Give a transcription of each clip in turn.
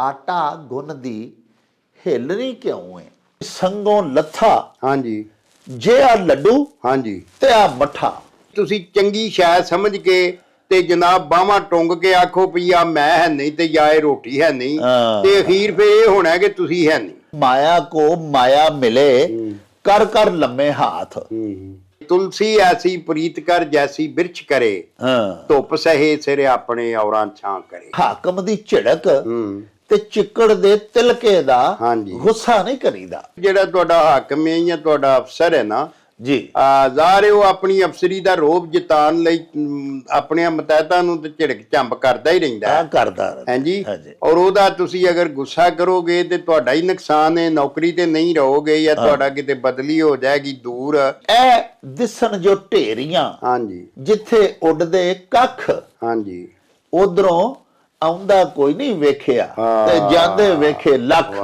ਆਟਾ ਗੁੰਨਦੀ ਹਿੱਲਣੀ ਕਿਉਂ ਹੈ ਸੰਗੋਂ ਲੱਥਾ। ਹਾਂਜੀ। ਜੇ ਆ ਲੱਡੂ ਹਾਂਜੀ। ਤੇ ਆ ਮੱਠਾ। ਤੁਸੀਂ ਚੰਗੀ ਸ਼ਾਇਦ ਸਮਝ ਕੇ ਤੇ ਜਨਾਬ ਬਾਹਾਂ ਟੁੰਗ ਕੇ ਆਖੋ ਵੀ ਆ ਮੈਂ ਹੈ ਨਹੀਂ ਤੇ ਜਾਂ ਇਹ ਰੋਟੀ ਹੈ ਨਹੀਂ ਹਾਂ। ਤੇ ਅਖੀਰ ਫੇ ਇਹ ਹੋਣਾ ਕਿ ਤੁਸੀਂ ਹੈ ਨਹੀਂ। ਮਾਇਆ ਕੋ ਮਾਇਆ ਮਿਲੇ ਕਰ ਕਰ ਲੰਮੇ ਹਾਥ। ਤੁਲਸੀ ਐਸੀ ਪ੍ਰੀਤ ਕਰ ਜੈਸੀ ਬਿਰਛ ਕਰੇ ਹਾਂ। ਧੁੱਪ ਸਹੇ ਸਿਰ ਆਪਣੇ ਔਰਾਂ ਛਾਂ ਕਰੇ। ਹਾਕਮ ਦੀ ਝੜਕ ਹੂੰ। ਤੇ ਚਿੱਕੜ ਦੇ ਤਿਲਕੇ ਦਾ ਹਾਂਜੀ। ਗੁੱਸਾ ਨਹੀਂ ਕਰੀਦਾ। ਜਿਹੜਾ ਤੁਹਾਡਾ ਹਾਕਮ ਹੈ ਜਾਂ ਤੁਹਾਡਾ ਅਫਸਰ ਹੈ ਨਾ ਜੀ। ਆ ਜ਼ਾਹਰ ਹੈ ਉਹ ਆਪਣੀ ਅਫਸਰੀ ਦਾ ਰੋਬ ਜਿਤਾਉਣ ਲਈ ਅਮ, ਆਪਣੀਆਂ ਮਤਹਿਤਾਂ ਨੂੰ ਤੇ ਝਿੜਕ ਝੰਬ ਕਰਦਾ ਹੀ ਰਹਿੰਦਾ ਆ ਕਰਦਾ ਰਹਿੰਦਾ। ਹਾਂਜੀ ਹਾਂਜੀ। ਔਰ ਉਹਦਾ ਤੁਸੀਂ ਅਗਰ ਗੁੱਸਾ ਕਰੋਗੇ ਤੇ ਤੁਹਾਡਾ ਹੀ ਨੁਕਸਾਨ ਹੈ ਨੌਕਰੀ ਤੇ ਨਹੀਂ ਰਹੋਗੇ ਜਾਂ ਤੁਹਾਡਾ ਕਿਤੇ ਬਦਲੀ ਹੋ ਜਾਏਗੀ ਦੂਰ। ਇਹ ਦਿਸਣ ਜੋ ਢੇਰੀਆਂ ਹਾਂਜੀ। ਜਿੱਥੇ ਉੱਡਦੇ ਕੱਖ ਹਾਂਜੀ। ਉਧਰੋਂ ਆਉਂਦਾ ਕੋਈ ਨਹੀਂ ਵੇਖਿਆ। ਤੇ ਜਾਂਦੇ ਵੇਖੇ ਲੱਖ।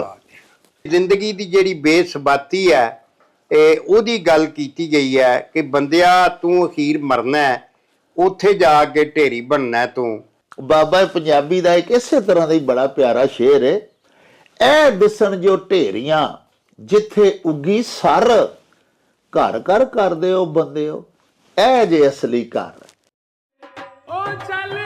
ਜ਼ਿੰਦਗੀ ਦੀ ਜਿਹੜੀ ਬੇਸਬਾਤੀ ਹੈ ਇਹ ਉਹਦੀ ਗੱਲ ਕੀਤੀ ਗਈ ਹੈ ਕਿ ਬੰਦਿਆ ਤੂੰ ਅਖੀਰ ਮਰਨਾ ਹੈ ਉੱਥੇ ਜਾ ਕੇ ਢੇਰੀ ਬਣਨਾ ਤੂੰ। ਬਾਬਾ ਪੰਜਾਬੀ ਦਾ ਇੱਕ ਇਸੇ ਤਰ੍ਹਾਂ ਦਾ ਹੀ ਬੜਾ ਪਿਆਰਾ ਸ਼ੇਰ ਹੈ। ਇਹ ਦਿਸਣ ਜੋ ਢੇਰੀਆਂ ਜਿੱਥੇ ਉੱਗੀ ਸਰ ਘਰ ਘਰ ਕਰਦੇ ਹੋ ਬੰਦਿਓ ਇਹ ਜੇ ਅਸਲੀ ਘਰ। ਓ ਚੱਲ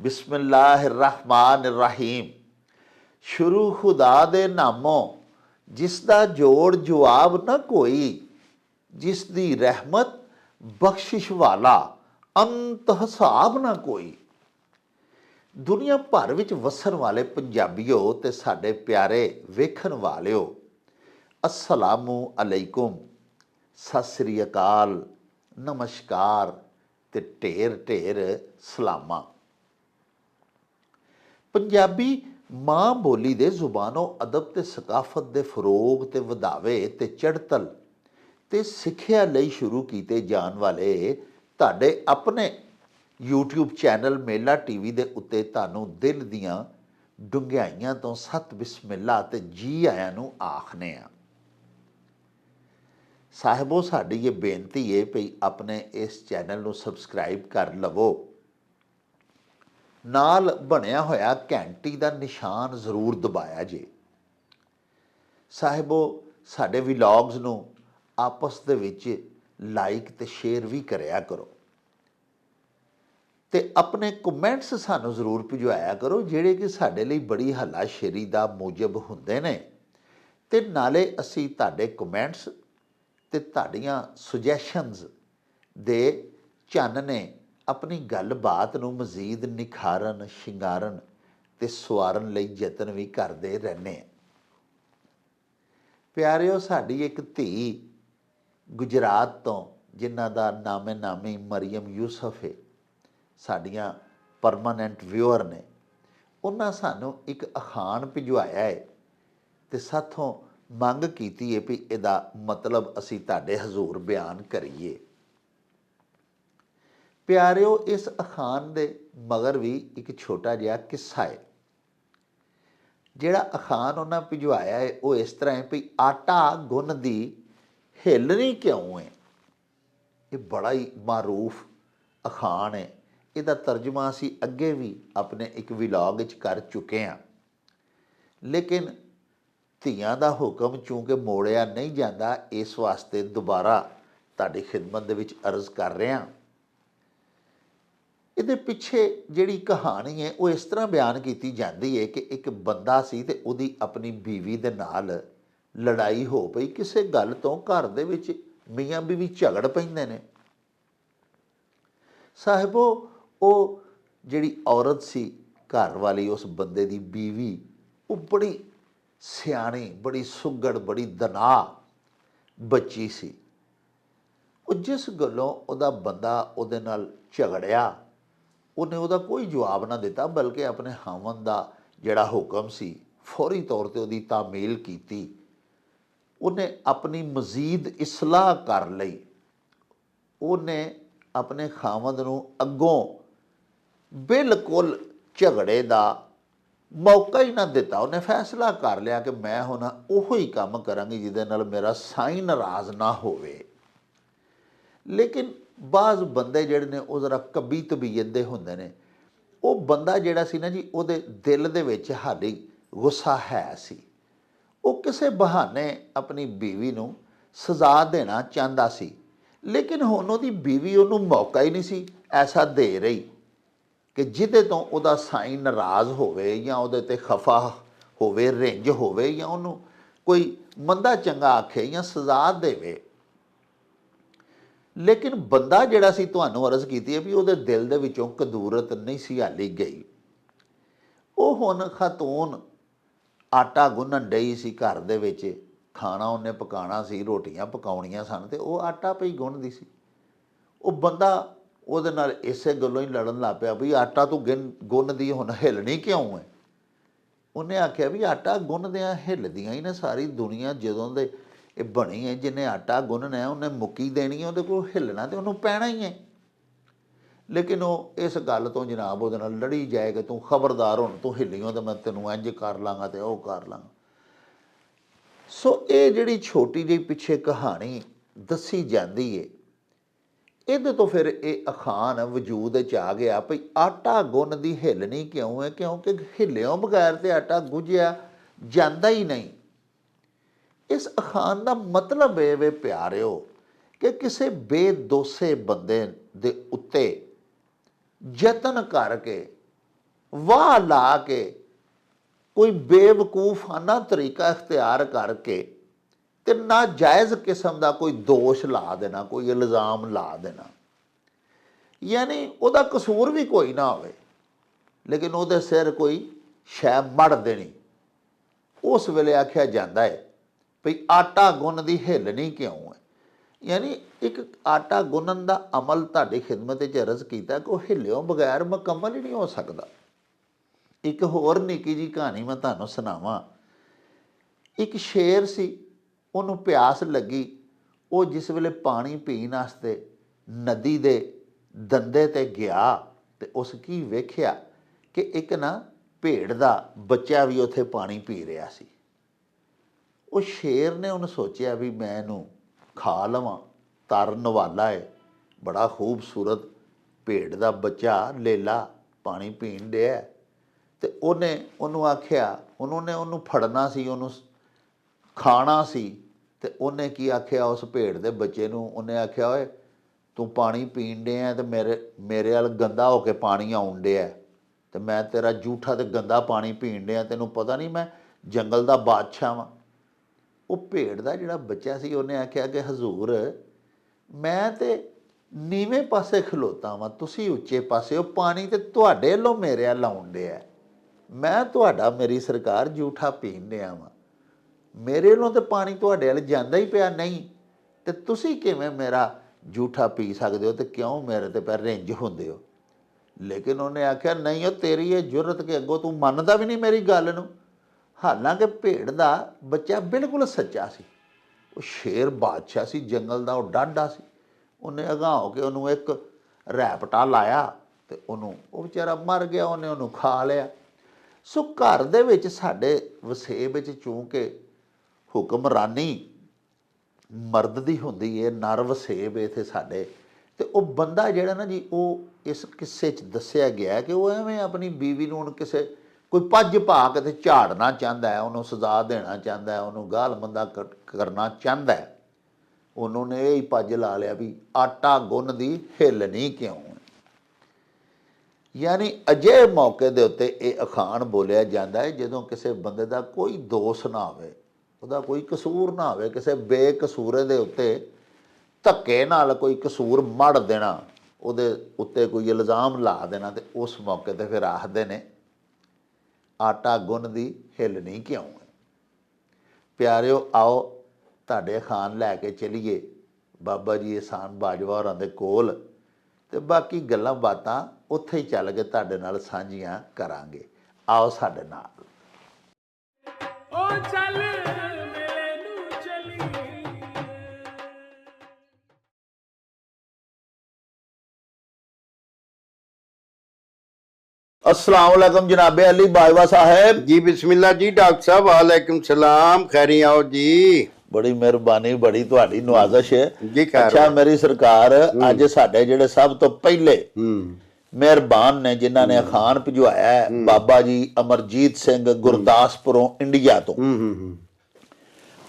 ਬਿਸਮਿਲ੍ਲਾਹਿਰਰਹਿਮਾਨਿਰਰਹੀਮ। ਸ਼ੁਰੂ ਖੁਦਾ ਦੇ ਨਾਮੋਂ ਜਿਸ ਦਾ ਜੋੜ ਜਵਾਬ ਨਾ ਕੋਈ ਜਿਸ ਦੀ ਰਹਿਮਤ ਬਖਸ਼ਿਸ਼ ਵਾਲਾ ਅੰਤ ਹਿਸਾਬ ਨਾ ਕੋਈ। ਦੁਨੀਆ ਭਰ ਵਿੱਚ ਵਸਣ ਵਾਲੇ ਪੰਜਾਬੀਓ ਤੇ ਸਾਡੇ ਪਿਆਰੇ ਵੇਖਣ ਵਾਲਿਓ, ਅਸਲਾਮੁ ਅਲੈਕੁਮ, ਸਤਿ ਸ੍ਰੀ ਅਕਾਲ, ਨਮਸਕਾਰ ਤੇ ਢੇਰ ਢੇਰ ਸਲਾਮਾਂ। ਪੰਜਾਬੀ ਮਾਂ ਬੋਲੀ ਦੇ ਜ਼ੁਬਾਨੋਂ ਅਦਬ ਤੇ ਸਕਾਫਤ ਦੇ ਫਰੋਗ ਤੇ ਵਧਾਵੇ ਤੇ ਚੜਤਲ ਤੇ ਸਿੱਖਿਆ ਲਈ ਸ਼ੁਰੂ ਕੀਤੇ ਜਾਣ ਵਾਲੇ ਤੁਹਾਡੇ ਆਪਣੇ YouTube ਚੈਨਲ ਮੇਲਾ ਟੀਵੀ ਦੇ ਉੱਤੇ ਤੁਹਾਨੂੰ ਦਿਲ ਦੀਆਂ ਡੁੰਗਿਆਈਆਂ ਤੋਂ ਸਤ ਬਿਸਮਿਲ੍ਲਾ ਤੇ ਜੀ ਆਇਆਂ ਨੂੰ ਆਖਨੇ ਆ ਸਾਹਿਬੋ, ਸਾਡੀ ਇਹ ਬੇਨਤੀ ਹੈ ਭਈ ਆਪਣੇ ਇਸ ਚੈਨਲ ਨੂੰ ਸਬਸਕ੍ਰਾਈਬ ਕਰ ਲਵੋ। ਨਾਲ ਬਣਿਆ ਹੋਇਆ ਘੰਟੀ ਦਾ ਨਿਸ਼ਾਨ ਜ਼ਰੂਰ ਦਬਾਇਆ ਜੇ। ਸਾਹਿਬੋ, ਸਾਡੇ ਵਲੌਗਸ ਨੂੰ ਆਪਸ ਦੇ ਵਿੱਚ ਲਾਈਕ ਤੇ ਸ਼ੇਅਰ ਵੀ ਕਰਿਆ ਕਰੋ। ਤੇ ਆਪਣੇ ਕਮੈਂਟਸ ਸਾਨੂੰ ਜ਼ਰੂਰ ਭਿਜਵਾਇਆ ਕਰੋ, ਜਿਹੜੇ ਕਿ ਸਾਡੇ ਲਈ ਬੜੀ ਹੱਲਾਸ਼ੇਰੀ ਦਾ ਮੂਜਬ ਹੁੰਦੇ ਨੇ। ਤੇ ਨਾਲੇ ਅਸੀਂ ਤੁਹਾਡੇ ਕਮੈਂਟਸ ਤੇ ਤੁਹਾਡੀਆਂ ਸੁਜੈਸ਼ਨਸ ਦੇ ਚਾਨਣੇ ਆਪਣੀ ਗੱਲਬਾਤ ਨੂੰ ਮਜ਼ੀਦ ਨਿਖਾਰਨ, ਸ਼ਿੰਗਾਰਨ ਤੇ ਸਵਾਰਨ ਲਈ ਯਤਨ ਵੀ ਕਰਦੇ ਰਹਿੰਦੇ ਹਾਂ। ਪਿਆਰਿਓ, ਸਾਡੀ ਇੱਕ ਧੀ ਗੁਜਰਾਤ ਤੋਂ, ਜਿਨ੍ਹਾਂ ਦਾ ਨਾਮੇ ਨਾਮੀ ਮਰੀਮ ਯੂਸਫ ਹੈ ਸਾਡੀਆਂ ਪਰਮਾਨੈਂਟ ਵਿਊਅਰ ਨੇ, ਉਹਨਾਂ ਸਾਨੂੰ ਇੱਕ ਅਖਾਣ ਭਿਜਵਾਇਆ ਹੈ ਤੇ ਸਾਥੋਂ ਮੰਗ ਕੀਤੀ ਹੈ ਵੀ ਇਹਦਾ ਮਤਲਬ ਅਸੀਂ ਤੁਹਾਡੇ ਹਜ਼ੂਰ ਬਿਆਨ ਕਰੀਏ। ਪਿਆਰਿਓ, ਇਸ ਅਖਾਣ ਦੇ ਮਗਰ ਵੀ ਇੱਕ ਛੋਟਾ ਜਿਹਾ ਕਿੱਸਾ ਹੈ ਜਿਹੜਾ ਅਖਾਣ ਉਹਨਾਂ ਭਿਜਵਾਇਆ ਹੈ ਉਹ ਇਸ ਤਰ੍ਹਾਂ ਹੈ ਵੀ ਆਟਾ ਗੁੰਨ ਦੀ ਹਿੱਲਣੀ ਕਿਉਂ ਹੈ ਇਹ ਬੜਾ ਹੀ ਮਾਰੂਫ ਅਖਾਣ ਹੈ ਇਹਦਾ ਤਰਜਮਾ ਅਸੀਂ ਅੱਗੇ ਵੀ ਆਪਣੇ ਇੱਕ ਵਲੌਗ ਵਿੱਚ ਕਰ ਚੁੱਕੇ ਹਾਂ ਲੇਕਿਨ ਧੀਆਂ ਦਾ ਹੁਕਮ, ਚੂੰਕਿ ਮੋੜਿਆ ਨਹੀਂ ਜਾਂਦਾ, ਇਸ ਵਾਸਤੇ ਦੁਬਾਰਾ ਤੁਹਾਡੀ ਖਿਦਮਤ ਦੇ ਵਿੱਚ ਅਰਜ਼ ਕਰ ਰਿਹਾ ਇਹਦੇ ਪਿੱਛੇ ਜਿਹੜੀ ਕਹਾਣੀ ਹੈ, ਉਹ ਇਸ ਤਰ੍ਹਾਂ ਬਿਆਨ ਕੀਤੀ ਜਾਂਦੀ ਹੈ ਕਿ ਇੱਕ ਬੰਦਾ ਸੀ ਤੇ ਉਹਦੀ ਆਪਣੀ ਬੀਵੀ ਦੇ ਨਾਲ ਲੜਾਈ ਹੋ ਪਈ। ਕਿਸੇ ਗੱਲ ਤੋਂ ਘਰ ਦੇ ਵਿੱਚ ਮੀਆਂ ਬੀਵੀ ਝਗੜ ਪੈਂਦੇ ਨੇ। ਸਾਹਿਬੋ, ਉਹ ਜਿਹੜੀ ਔਰਤ ਸੀ, ਘਰ ਵਾਲੀ, ਉਸ ਬੰਦੇ ਦੀ ਬੀਵੀ, ਉਹ ਬੜੀ ਸਿਆਣੀ, ਬੜੀ ਸੁਗੜ, ਬੜੀ ਦਨਾ ਬੱਚੀ ਸੀ। ਉਹ ਜਿਸ ਗੱਲੋਂ ਉਹਦਾ ਬੰਦਾ ਉਹਦੇ ਨਾਲ ਝਗੜਿਆ ਉਹਨੇ ਉਹਦਾ ਕੋਈ ਜਵਾਬ ਨਾ ਦਿੱਤਾ, ਬਲਕਿ ਆਪਣੇ ਹਾਵਨ ਦਾ ਜਿਹੜਾ ਹੁਕਮ ਸੀ, ਫੌਰੀ ਤੌਰ ਤੇ ਉਹਦੀ ਤਾਮੀਲ ਕੀਤੀ। ਉਹਨੇ ਆਪਣੀ ਮਜ਼ੀਦ ਇਸਲਾਹ ਕਰ ਲਈ। ਉਹਨੇ ਆਪਣੇ ਖਾਵੰਦ ਨੂੰ ਅੱਗੋਂ ਬਿਲਕੁਲ ਝਗੜੇ ਦਾ ਮੌਕਾ ਹੀ ਨਾ ਦਿੱਤਾ। ਉਹਨੇ ਫੈਸਲਾ ਕਰ ਲਿਆ ਕਿ ਮੈਂ ਹੁਣ ਉਹੋ ਹੀ ਕੰਮ ਕਰਾਂਗੀ ਜਿਹਦੇ ਨਾਲ ਮੇਰਾ ਸਾਈਂ ਨਾਰਾਜ਼ ਨਾ ਹੋਵੇ। ਲੇਕਿਨ ਬਾਜ਼ ਬੰਦੇ ਜਿਹੜੇ ਨੇ, ਉਹ ਜ਼ਰਾ ਕੱਬੀ ਤਬੀਅਤ ਦੇ ਹੁੰਦੇ ਨੇ। ਉਹ ਬੰਦਾ ਜਿਹੜਾ ਸੀ ਨਾ ਜੀ, ਉਹਦੇ ਦਿਲ ਦੇ ਵਿੱਚ ਹਾਲੀ ਗੁੱਸਾ ਹੈ ਸੀ। ਉਹ ਕਿਸੇ ਬਹਾਨੇ ਆਪਣੀ ਬੀਵੀ ਨੂੰ ਸਜ਼ਾ ਦੇਣਾ ਚਾਹੁੰਦਾ ਸੀ। ਲੇਕਿਨ ਹੁਣ ਉਹਦੀ ਬੀਵੀ ਉਹਨੂੰ ਮੌਕਾ ਹੀ ਨਹੀਂ ਸੀ, ਐਸਾ ਦੇ ਰਹੀ ਕਿ ਜਿਹਦੇ ਤੋਂ ਉਹਦਾ ਸਾਈਂ ਨਾਰਾਜ਼ ਹੋਵੇ ਜਾਂ ਉਹਦੇ ਤੇ ਖਫਾ ਹੋਵੇ, ਰਿੰਜ ਹੋਵੇ ਜਾਂ ਉਹਨੂੰ ਕੋਈ ਮੰਦਾ ਚੰਗਾ ਆਖੇ ਜਾਂ ਸਜ਼ਾ ਦੇਵੇ। ਲੇਕਿਨ ਬੰਦਾ ਜਿਹੜਾ ਸੀ ਤੁਹਾਨੂੰ ਅਰਜ਼ ਕੀਤੀ ਹੈ ਵੀ ਉਹਦੇ ਦਿਲ ਦੇ ਵਿੱਚੋਂ ਕਦੂਰਤ ਨਹੀਂ ਸੀ ਹਾਲੀ ਗਈ। ਉਹ ਹੁਣ ਖਾਤੂਨ ਆਟਾ ਗੁੰਨਣ ਡਈ ਸੀ ਘਰ ਦੇ ਵਿੱਚ। ਖਾਣਾ ਉਹਨੇ ਪਕਾਉਣਾ ਸੀ, ਰੋਟੀਆਂ ਪਕਾਉਣੀਆਂ ਸਨ ਤੇ ਉਹ ਆਟਾ ਪਈ ਗੁੰਨਦੀ ਸੀ। ਉਹ ਬੰਦਾ ਉਹਦੇ ਨਾਲ ਇਸੇ ਗੱਲੋਂ ਹੀ ਲੜਨ ਲੱਗ ਪਿਆ ਵੀ ਆਟਾ ਤੂੰ ਗਿਣ ਗੁੰਨਦੀ ਹੁਣ ਹਿੱਲਣੀ ਕਿਉਂ ਹੈ? ਉਹਨੇ ਆਖਿਆ ਵੀ ਆਟਾ ਗੁੰਨਦਿਆਂ ਹਿੱਲਦੀਆਂ ਹੀ ਨੇ ਸਾਰੀ ਦੁਨੀਆ ਜਦੋਂ ਦੇ ਇਹ ਬਣੀ ਹੈ ਜਿਹਨੇ ਆਟਾ ਗੁੰਨਣਾ ਹੈ, ਉਹਨੇ ਮੁੱਕੀ ਦੇਣੀ ਹੈ, ਉਹਦੇ ਕੋਲ ਹਿੱਲਣਾ ਤੇ ਉਹਨੂੰ ਪੈਣਾ ਹੀ ਹੈ। ਲੇਕਿਨ ਉਹ ਇਸ ਗੱਲ ਤੋਂ ਜਨਾਬ ਉਹਦੇ ਨਾਲ ਲੜੀ ਜਾਏ ਕਿ ਤੂੰ ਖਬਰਦਾਰ ਹੁਣ, ਤੂੰ ਹਿੱਲੀਓ ਤਾਂ ਮੈਂ ਤੈਨੂੰ ਇੰਜ ਕਰ ਲਾਂਗਾ ਤੇ ਉਹ ਕਰ ਲਾਂਗਾ। ਸੋ ਇਹ ਜਿਹੜੀ ਛੋਟੀ ਜਿਹੀ ਪਿੱਛੇ ਕਹਾਣੀ ਦੱਸੀ ਜਾਂਦੀ ਏ, ਇਹਦੇ ਤੋਂ ਫਿਰ ਇਹ ਅਖਾਨ ਵਜੂਦ ਚ ਆ ਗਿਆ ਭਈ ਆਟਾ ਗੁੰਨ ਦੀ ਹਿੱਲਣੀ ਕਿਉਂ ਹੈ? ਕਿਉਂਕਿ ਹਿੱਲਿਓਂ ਬਗੈਰ ਤੇ ਆਟਾ ਗੁੰਝਿਆ ਜਾਂਦਾ ਹੀ ਨਹੀਂ। ਇਸ ਅਖਾਨ ਦਾ ਮਤਲਬ ਇਹ ਵੇ ਪਿਆਰਿਓ ਕਿ ਕਿਸੇ ਬੇਦੋਸੇ ਬੰਦੇ ਦੇ ਉੱਤੇ ਯਤਨ ਕਰਕੇ, ਵਾਹ ਲਾ ਕੇ, ਕੋਈ ਬੇਵਕੂਫਾਨਾ ਤਰੀਕਾ ਇਖਤਿਆਰ ਕਰਕੇ ਤੇ ਨਾਜਾਇਜ਼ ਕਿਸਮ ਦਾ ਕੋਈ ਦੋਸ਼ ਲਾ ਦੇਣਾ, ਕੋਈ ਇਲਜ਼ਾਮ ਲਾ ਦੇਣਾ। ਯਾਨੀ ਉਹਦਾ ਕਸੂਰ ਵੀ ਕੋਈ ਨਾ ਹੋਵੇ, ਲੇਕਿਨ ਉਹਦੇ ਸਿਰ ਕੋਈ ਸ਼ੈ ਮੜ ਦੇਣੀ। ਉਸ ਵੇਲੇ ਆਖਿਆ ਜਾਂਦਾ ਹੈ ਭਈ ਆਟਾ ਗੁੰਨ ਦੀ ਹਿੱਲਣੀ ਕਿਉਂ ਹੈ? ਯਾਨੀ ਇੱਕ ਆਟਾ ਗੁੰਨਣ ਦਾ ਅਮਲ ਤੁਹਾਡੀ ਖਿਦਮਤ ਵਿੱਚ ਅਰਜ਼ ਕੀਤਾ ਕਿ ਉਹ ਹਿੱਲਿਓ ਬਗੈਰ ਮੁਕੰਮਲ ਹੀ ਨਹੀਂ ਹੋ ਸਕਦਾ। ਇੱਕ ਹੋਰ ਨਿੱਕੀ ਜੀ ਕਹਾਣੀ ਮੈਂ ਤੁਹਾਨੂੰ ਸੁਣਾਵਾਂ। ਇੱਕ ਸ਼ੇਰ ਸੀ, ਉਹਨੂੰ ਪਿਆਸ ਲੱਗੀ, ਉਹ ਜਿਸ ਵੇਲੇ ਪਾਣੀ ਪੀਣ ਵਾਸਤੇ ਨਦੀ ਦੇ ਦੰਦੇ ਤੇ ਗਿਆ ਤੇ ਉਸ ਕੀ ਵੇਖਿਆ ਕਿ ਇੱਕ ਨਾ ਭੇਡ ਦਾ ਬੱਚਾ ਵੀ ਉੱਥੇ ਪਾਣੀ ਪੀ ਰਿਹਾ ਸੀ। ਉਹ ਸ਼ੇਰ ਨੇ ਉਹਨੂੰ ਸੋਚਿਆ ਵੀ ਮੈਂ ਇਹਨੂੰ ਖਾ ਲਵਾਂ, ਤਰਨ ਵਾਲਾ ਹੈ ਬੜਾ ਖੂਬਸੂਰਤ ਭੇਡ ਦਾ ਬੱਚਾ, ਲੇਲਾ, ਪਾਣੀ ਪੀਣ ਡਿਆ। ਤੇ ਉਹਨੇ ਉਹਨੂੰ ਆਖਿਆ, ਉਹਨੂੰ ਨੇ ਉਹਨੂੰ ਫੜਨਾ ਸੀ, ਉਹਨੂੰ ਖਾਣਾ ਸੀ, ਤੇ ਉਹਨੇ ਕੀ ਆਖਿਆ ਉਸ ਭੇਡ ਦੇ ਬੱਚੇ ਨੂੰ? ਉਹਨੇ ਆਖਿਆ, ਓਏ, ਤੂੰ ਪਾਣੀ ਪੀਣ ਡਿਆ ਤੇ ਮੇਰੇ ਮੇਰੇ ਵੱਲ ਗੰਦਾ ਹੋ ਕੇ ਪਾਣੀ ਆਉਣ ਡਿਆ ਤੇ ਮੈਂ ਤੇਰਾ ਝੂਠਾ ਤੇ ਗੰਦਾ ਪਾਣੀ ਪੀਣ ਡਿਆ ਤੈਨੂੰ ਪਤਾ ਨਹੀਂ ਮੈਂ ਜੰਗਲ ਦਾ ਬਾਦਸ਼ਾਹ ਵਾਂ। ਉਹ ਭੇਡ ਦਾ ਜਿਹੜਾ ਬੱਚਾ ਸੀ, ਉਹਨੇ ਆਖਿਆ ਕਿ ਹਜ਼ੂਰ, ਮੈਂ ਤੇ ਨੀਵੇਂ ਪਾਸੇ ਖਲੋਤਾ ਵਾਂ, ਤੁਸੀਂ ਉੱਚੇ ਪਾਸੇ ਉਹ ਪਾਣੀ ਤੇ ਤੁਹਾਡੇ ਵੱਲੋਂ ਮੇਰੇ ਵੱਲ ਆਉਣ ਡਿਆ। ਮੈਂ ਤੁਹਾਡਾ, ਮੇਰੀ ਸਰਕਾਰ ਝੂਠਾ ਪੀਣ ਡਿਆ ਵਾਂ। ਮੇਰੇ ਵੱਲੋਂ ਤੇ ਪਾਣੀ ਤੁਹਾਡੇ ਵੱਲ ਜਾਂਦਾ ਹੀ ਪਿਆ ਨਹੀਂ, ਤੇ ਤੁਸੀਂ ਕਿਵੇਂ ਮੇਰਾ ਝੂਠਾ ਪੀ ਸਕਦੇ ਹੋ ਤੇ ਕਿਉਂ ਮੇਰੇ ਤੇ ਪੈ ਰਿੰਜ ਹੁੰਦੇ ਹੋ? ਲੇਕਿਨ ਉਹਨੇ ਆਖਿਆ, ਨਹੀਂ, ਉਹ ਤੇਰੀ ਇਹ ਜੁਰਤ ਕੇ ਅੱਗੋਂ ਤੂੰ ਮੰਨਦਾ ਵੀ ਨਹੀਂ ਮੇਰੀ ਗੱਲ ਨੂੰ। ਹਾਲਾਂਕਿ ਭੇਡ ਦਾ ਬੱਚਾ ਬਿਲਕੁਲ ਸੱਚਾ ਸੀ। ਉਹ ਸ਼ੇਰ ਬਾਦਸ਼ਾਹ ਸੀ, ਜੰਗਲ ਦਾ ਉਹ ਡਾਢਾ ਸੀ। ਉਹਨੇ ਅਗਾਂਹ ਹੋ ਕੇ ਉਹਨੂੰ ਇੱਕ ਰੈਪਟਾ ਲਾਇਆ ਤੇ ਉਹਨੂੰ ਉਹ ਵਿਚਾਰਾ ਮਰ ਗਿਆ, ਉਹਨੇ ਉਹਨੂੰ ਖਾ ਲਿਆ। ਸੋ ਘਰ ਦੇ ਵਿੱਚ ਸਾਡੇ ਵਸੇਬ ਵਿੱਚ ਚੂੰਕਿ ਹੁਕਮਰਾਨੀ ਮਰਦ ਦੀ ਹੁੰਦੀ ਏ, ਨਰ ਵਸੇਬ ਇਥੇ ਸਾਡੇ। ਤੇ ਉਹ ਬੰਦਾ ਜਿਹੜਾ ਨਾ ਜੀ, ਉਹ ਇਸ ਕਿੱਸੇ 'ਚ ਦੱਸਿਆ ਗਿਆ ਕਿ ਉਹ ਐਵੇਂ ਆਪਣੀ ਬੀਵੀ ਨੂੰ ਹੁਣ ਕਿਸੇ ਕੋਈ ਪੱਜ ਪਾ ਕੇ ਤੇ ਝਾੜਨਾ ਚਾਹੁੰਦਾ ਹੈ, ਉਹਨੂੰ ਸਜ਼ਾ ਦੇਣਾ ਚਾਹੁੰਦਾ ਹੈ, ਉਹਨੂੰ ਗਾਲ ਮੰਦਾ ਕਰ- ਕਰਨਾ ਚਾਹੁੰਦਾ ਹੈ, ਉਹਨੂੰ ਨੇ ਇਹ ਹੀ ਪੱਜ ਲਾ ਲਿਆ ਵੀ ਆਟਾ ਗੁੰਨ ਦੀ ਹਿੱਲਣੀ ਕਿਉਂ ਯਾਨੀ ਅਜੇ ਮੌਕੇ ਦੇ ਉੱਤੇ ਇਹ ਅਖਾਣ ਬੋਲਿਆ ਜਾਂਦਾ ਹੈ, ਜਦੋਂ ਕਿਸੇ ਬੰਦੇ ਦਾ ਕੋਈ ਦੋਸ਼ ਨਾ ਹੋਵੇ ਉਹਦਾ ਕੋਈ ਕਸੂਰ ਨਾ ਹੋਵੇ ਕਿਸੇ ਬੇਕਸੂਰੇ ਦੇ ਉੱਤੇ ਧੱਕੇ ਨਾਲ ਕੋਈ ਕਸੂਰ ਮੜ ਦੇਣਾ, ਉਹਦੇ ਉੱਤੇ ਕੋਈ ਇਲਜ਼ਾਮ ਲਾ ਦੇਣਾ ਤੇ ਉਸ ਮੌਕੇ ਤੇ ਫਿਰ ਆਖਦੇ ਨੇ ਆਟਾ ਗੁੰਨ ਦੀ ਹਿੱਲ ਨਹੀਂ ਕਿਉਂ ਹੈ? ਪਿਆਰਿਓ, ਆਓ ਤੁਹਾਡੇ ਖਾਨ ਲੈ ਕੇ ਚਲੀਏ। ਬਾਬਾ ਜੀ ਇਹਸਾਨ ਬਾਜਵਾ ਹੋਰਾਂ ਦੇ ਕੋਲ ਤੇ ਬਾਕੀ ਗੱਲਾਂ ਬਾਤਾਂ ਉੱਥੇ ਹੀ ਚੱਲ ਕੇ ਤੁਹਾਡੇ ਨਾਲ ਸਾਂਝੀਆਂ ਕਰਾਂਗੇ। ਆਓ ਸਾਡੇ ਨਾਲ। ਓ ਚੱਲ। अस्सलाम वालेकुम जनाबे अली बाजवा साहब ਜੀ ਬਿਸਮਿਲ੍ਲਾ ਜੀ ਡਾਕਟਰ ਸਾਹਿਬ ਵਾਲੇਕੁਮ ਸਲਾਮ ਖੈਰੀ ਆਓ ਜੀ ਬੜੀ ਮਿਹਰਬਾਨੀ ਬੜੀ ਤੁਹਾਡੀ ਨਵਾਜ਼ਿਸ਼ ਹੈ ਜੀ ਖੈਰ ਅੱਛਾ ਮੇਰੀ ਸਰਕਾਰ ਅੱਜ ਸਾਡੇ ਜਿਹੜੇ ਸਭ ਤੋਂ ਪਹਿਲੇ ਹੂੰ ਮਿਹਰਬਾਨ ਨੇ ਜਿਨ੍ਹਾਂ ਨੇ ਅਖਾਨ ਭਿਜਵਾਇਆ ਹੈ, ਬਾਬਾ ਜੀ ਅਮਰਜੀਤ ਸਿੰਘ ਗੁਰਦਾਸਪੁਰੋਂ ਇੰਡੀਆ ਤੋਂ ਹੂੰ ਹੂੰ ਹੂੰ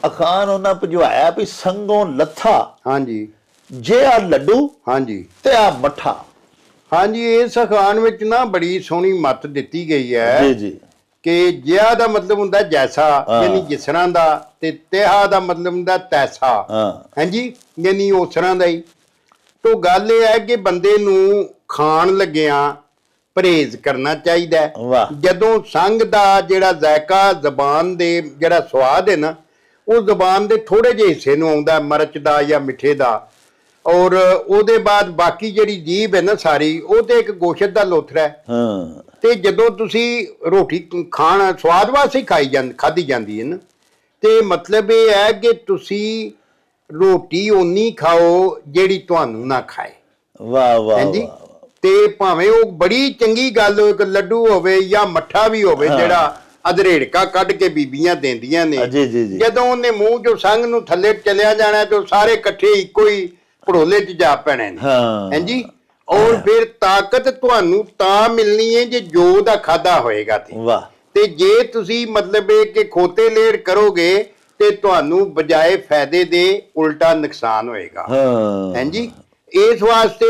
ਅਖਾਨ ਉਹਨਾਂ ਭਿਜਵਾਇਆ ਵੀ ਸੰਗੋਂ ਲੱਥਾ ਹਾਂਜੀ ਜੇ ਆ ਲੱਡੂ ਹਾਂਜੀ ਤੇ ਆ ਮੱਠਾ ਹਾਂਜੀ ਇਸ ਅਖਾਨ ਵਿੱਚ ਨਾ ਬੜੀ ਸੋਹਣੀ ਮੱਤ ਦਿੱਤੀ ਗਈ ਹੈ ਜੀ ਜੀ। ਕਿ ਜਿਆ ਦਾ ਮਤਲਬ ਹੁੰਦਾ ਜੈਸਾ ਯਾਨੀ ਜਿਸ ਤਰ੍ਹਾਂ ਦਾ ਤੇ ਤਿਹਾ ਦਾ ਮਤਲਬ ਹੁੰਦਾ ਤੈਸਾ। ਹਾਂਜੀ ਯਾਨੀ ਉਸ ਤਰ੍ਹਾਂ ਦਾ ਹੀ। ਤੋਂ ਗੱਲ ਇਹ ਹੈ ਕਿ ਬੰਦੇ ਨੂੰ ਖਾਣ ਲੱਗਿਆਂ ਪਰਹੇਜ਼ ਕਰਨਾ ਚਾਹੀਦਾ ਜਦੋਂ ਸੰਗ ਦਾ ਜਿਹੜਾ ਜ਼ਾਇਕਾ ਜ਼ਬਾਨ ਦੇ ਜਿਹੜਾ ਸਵਾਦ ਹੈ ਨਾ ਉਹ ਜ਼ਬਾਨ ਦੇ ਥੋੜੇ ਜਿਹੇ ਹਿੱਸੇ ਨੂੰ ਆਉਂਦਾ ਮਿਰਚ ਦਾ ਜਾਂ ਮਿੱਠੇ ਦਾ। ਔਰ ਉਹਦੇ ਬਾਅਦ ਬਾਕੀ ਜਿਹੜੀ ਜੀਭ ਹੈ ਨਾ ਸਾਰੀ ਉਹ ਤੇ ਇੱਕ ਗੋਸ਼ਤ ਦਾ ਲੋਥਰਾ ਹੈ। ਹਾਂ। ਤੇ ਜਦੋਂ ਤੁਸੀਂ ਰੋਟੀ ਖਾਣ ਸਵਾਦ ਵਾਸਤੇ ਖਾਈ ਜਾਂ ਖਾਧੀ ਜਾਂਦੀ ਹੈ ਨਾ। ਤੇ ਮਤਲਬ ਇਹ ਹੈ ਕਿ ਤੁਸੀਂ ਰੋਟੀ ਓਨੀ ਖਾਓ ਜਿਹੜੀ ਤੁਹਾਨੂੰ ਨਾ ਖਾਏ। ਵਾਹ ਵਾਹ ਵਾਹ। ਤੇ ਭਾਵੇਂ ਉਹ ਬੜੀ ਚੰਗੀ ਗੱਲ ਹੋਵੇ ਕਿ ਲੱਡੂ ਹੋਵੇ ਜਾਂ ਮੱਠਾ ਵੀ ਹੋਵੇ। ਜਿਹੜਾ ਅਧਰੇੜਕਾ ਕੱਢ ਕੇ ਬੀਬੀਆਂ ਦਿੰਦੀਆਂ ਨੇ। ਜੀ ਜੀ ਜੀ। ਜਦੋਂ ਉਹਨੇ ਮੂੰਹ ਚੋਂ ਸੰਗ ਨੂੰ ਥੱਲੇ ਚਲਿਆ ਜਾਣਾ ਤੇ ਸਾਰੇ ਇਕੱਠੇ ਇੱਕੋ ਹੀ ਭੜੋਲੇ 'ਚ ਜਾ ਪੈਣੇ ਨੇ ਹਾਂ। ਹਾਂਜੀ ਔਰ ਫਿਰ ਤਾਕਤ ਤੁਹਾਨੂੰ ਤਾਂ ਮਿਲਣੀ ਹੈ ਜੇ ਜੋ ਦਾ ਖਾਦਾ ਹੋਏਗਾ ਤੇ। ਵਾਹ। ਤੇ ਜੇ ਤੁਸੀਂ ਮਤਲਬ ਇਹ ਕਿ ਖੋਤੇ ਲੇੜ ਕਰੋਗੇ ਤੇ ਤੁਹਾਨੂੰ ਬਜਾਏ ਫਾਇਦੇ ਦੇ ਉਲਟਾ ਨੁਕਸਾਨ ਹੋਏਗਾ। ਹਾਂ। ਹਾਂਜੀ ਇਸ ਵਾਸਤੇ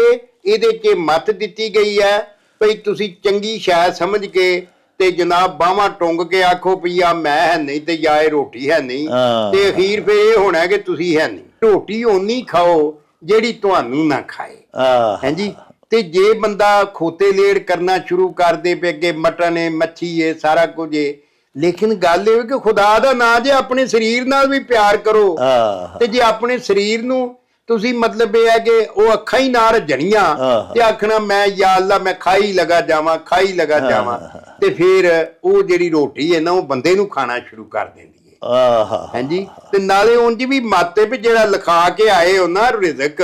ਇਹਦੇ 'ਚ ਮਤ ਦਿੱਤੀ ਗਈ ਹੈ ਭਈ ਤੁਸੀਂ ਚੰਗੀ ਸ਼ਾਇਦ ਸਮਝ ਕੇ ਤੇ ਜਨਾਬ ਬਾਹਾਂ ਟੁੰਗ ਕੇ ਆਖੋ ਵੀ ਆ ਮੈਂ ਹੈ ਨਹੀਂ ਤੇ ਇਹ ਰੋਟੀ ਹੈ ਨਹੀਂ। ਤੇ ਅਖੀਰ ਫੇ ਇਹ ਹੋਣਾ ਕਿ ਤੁਸੀਂ ਹੈ ਨਹੀਂ। ਰੋਟੀ ਓਨੀ ਖਾਓ ਜਿਹੜੀ ਤੁਹਾਨੂੰ ਨਾ ਖਾਏ। ਹਾਂਜੀ ਤੇ ਜੇ ਬੰਦਾ ਖੋਤੇ ਲੇੜ ਕਰਨਾ ਸ਼ੁਰੂ ਕਰ ਦੇ ਪਏ ਅੱਗੇ ਮਟਨ ਹੈ ਮੱਛੀ ਹੈ ਸਾਰਾ ਕੁਝ ਹੈ ਲੇਕਿਨ ਗੱਲ ਇਹ ਹੈ ਕਿ ਖੁਦਾ ਦਾ ਨਾਂ ਜੇ ਆਪਣੇ ਸਰੀਰ ਨਾਲ ਵੀ ਪਿਆਰ ਕਰੋ ਤੇ ਜੇ ਆਪਣੇ ਸਰੀਰ ਨੂੰ ਤੁਸੀਂ ਮਤਲਬ ਇਹ ਹੈ ਕਿ ਉਹ ਅੱਖਾਂ ਹੀ ਨਾ ਰਜਣੀਆਂ। ਤੇ ਆਖਣਾ ਮੈਂ ਯਾ ਅੱਲਾ ਮੈਂ ਖਾਈ ਲਗਾ ਜਾਵਾਂ ਖਾਈ ਲਗਾ ਜਾਵਾਂ ਤੇ ਫਿਰ ਉਹ ਜਿਹੜੀ ਰੋਟੀ ਹੈ ਨਾ ਉਹ ਬੰਦੇ ਨੂੰ ਖਾਣਾ ਸ਼ੁਰੂ ਕਰ ਦਿੰਦੀ ਹੈ ਆਹਾ। ਹਾਂਜੀ? ਤੇ ਨਾਲੇ ਉਂਝ ਵੀ ਮਾਤੇ ਵੀ ਜਿਹੜਾ ਲਿਖਾ ਕੇ ਆਏ ਹੋ ਨਾ ਰਿਜ਼ਕ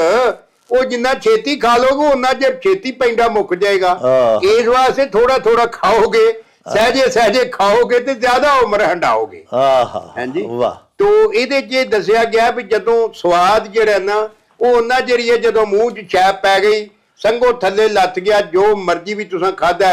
ਉਹ ਜਿੰਨਾ ਛੇਤੀ ਖਾ ਲੋਗੇ ਉਹਨਾਂ ਚਿਰ ਛੇਤੀ ਪੈਂਦਾ ਮੁੱਕ ਜਾਏਗਾ। ਇਸ ਵਾਸਤੇ ਥੋੜਾ ਥੋੜਾ ਖਾਓਗੇ ਸਹਜੇ ਸਹਜੇ ਖਾਓਗੇ ਤੇ ਜ਼ਿਆਦਾ ਉਮਰ ਹੰਡਾਓਗੇ ਆਹਾ। ਹਾਂਜੀ? ਵਾਹ। ਤੋ ਇਹਦੇ 'ਚ ਦੱਸਿਆ ਗਿਆ ਵੀ ਜਦੋਂ ਸਵਾਦ ਜਿਹੜਾ ਨਾ ਉਹ ਉਹਨਾਂ ਜਰੀਏ ਜਦੋਂ ਮੂੰਹ 'ਚ ਛੈਪ ਪੈ ਗਈ ਸੰਗੋ ਥੱਲੇ ਲੱਥ ਗਿਆ ਜੋ ਮਰਜ਼ੀ ਵੀ ਤੁਸੀਂ ਖਾਦਾ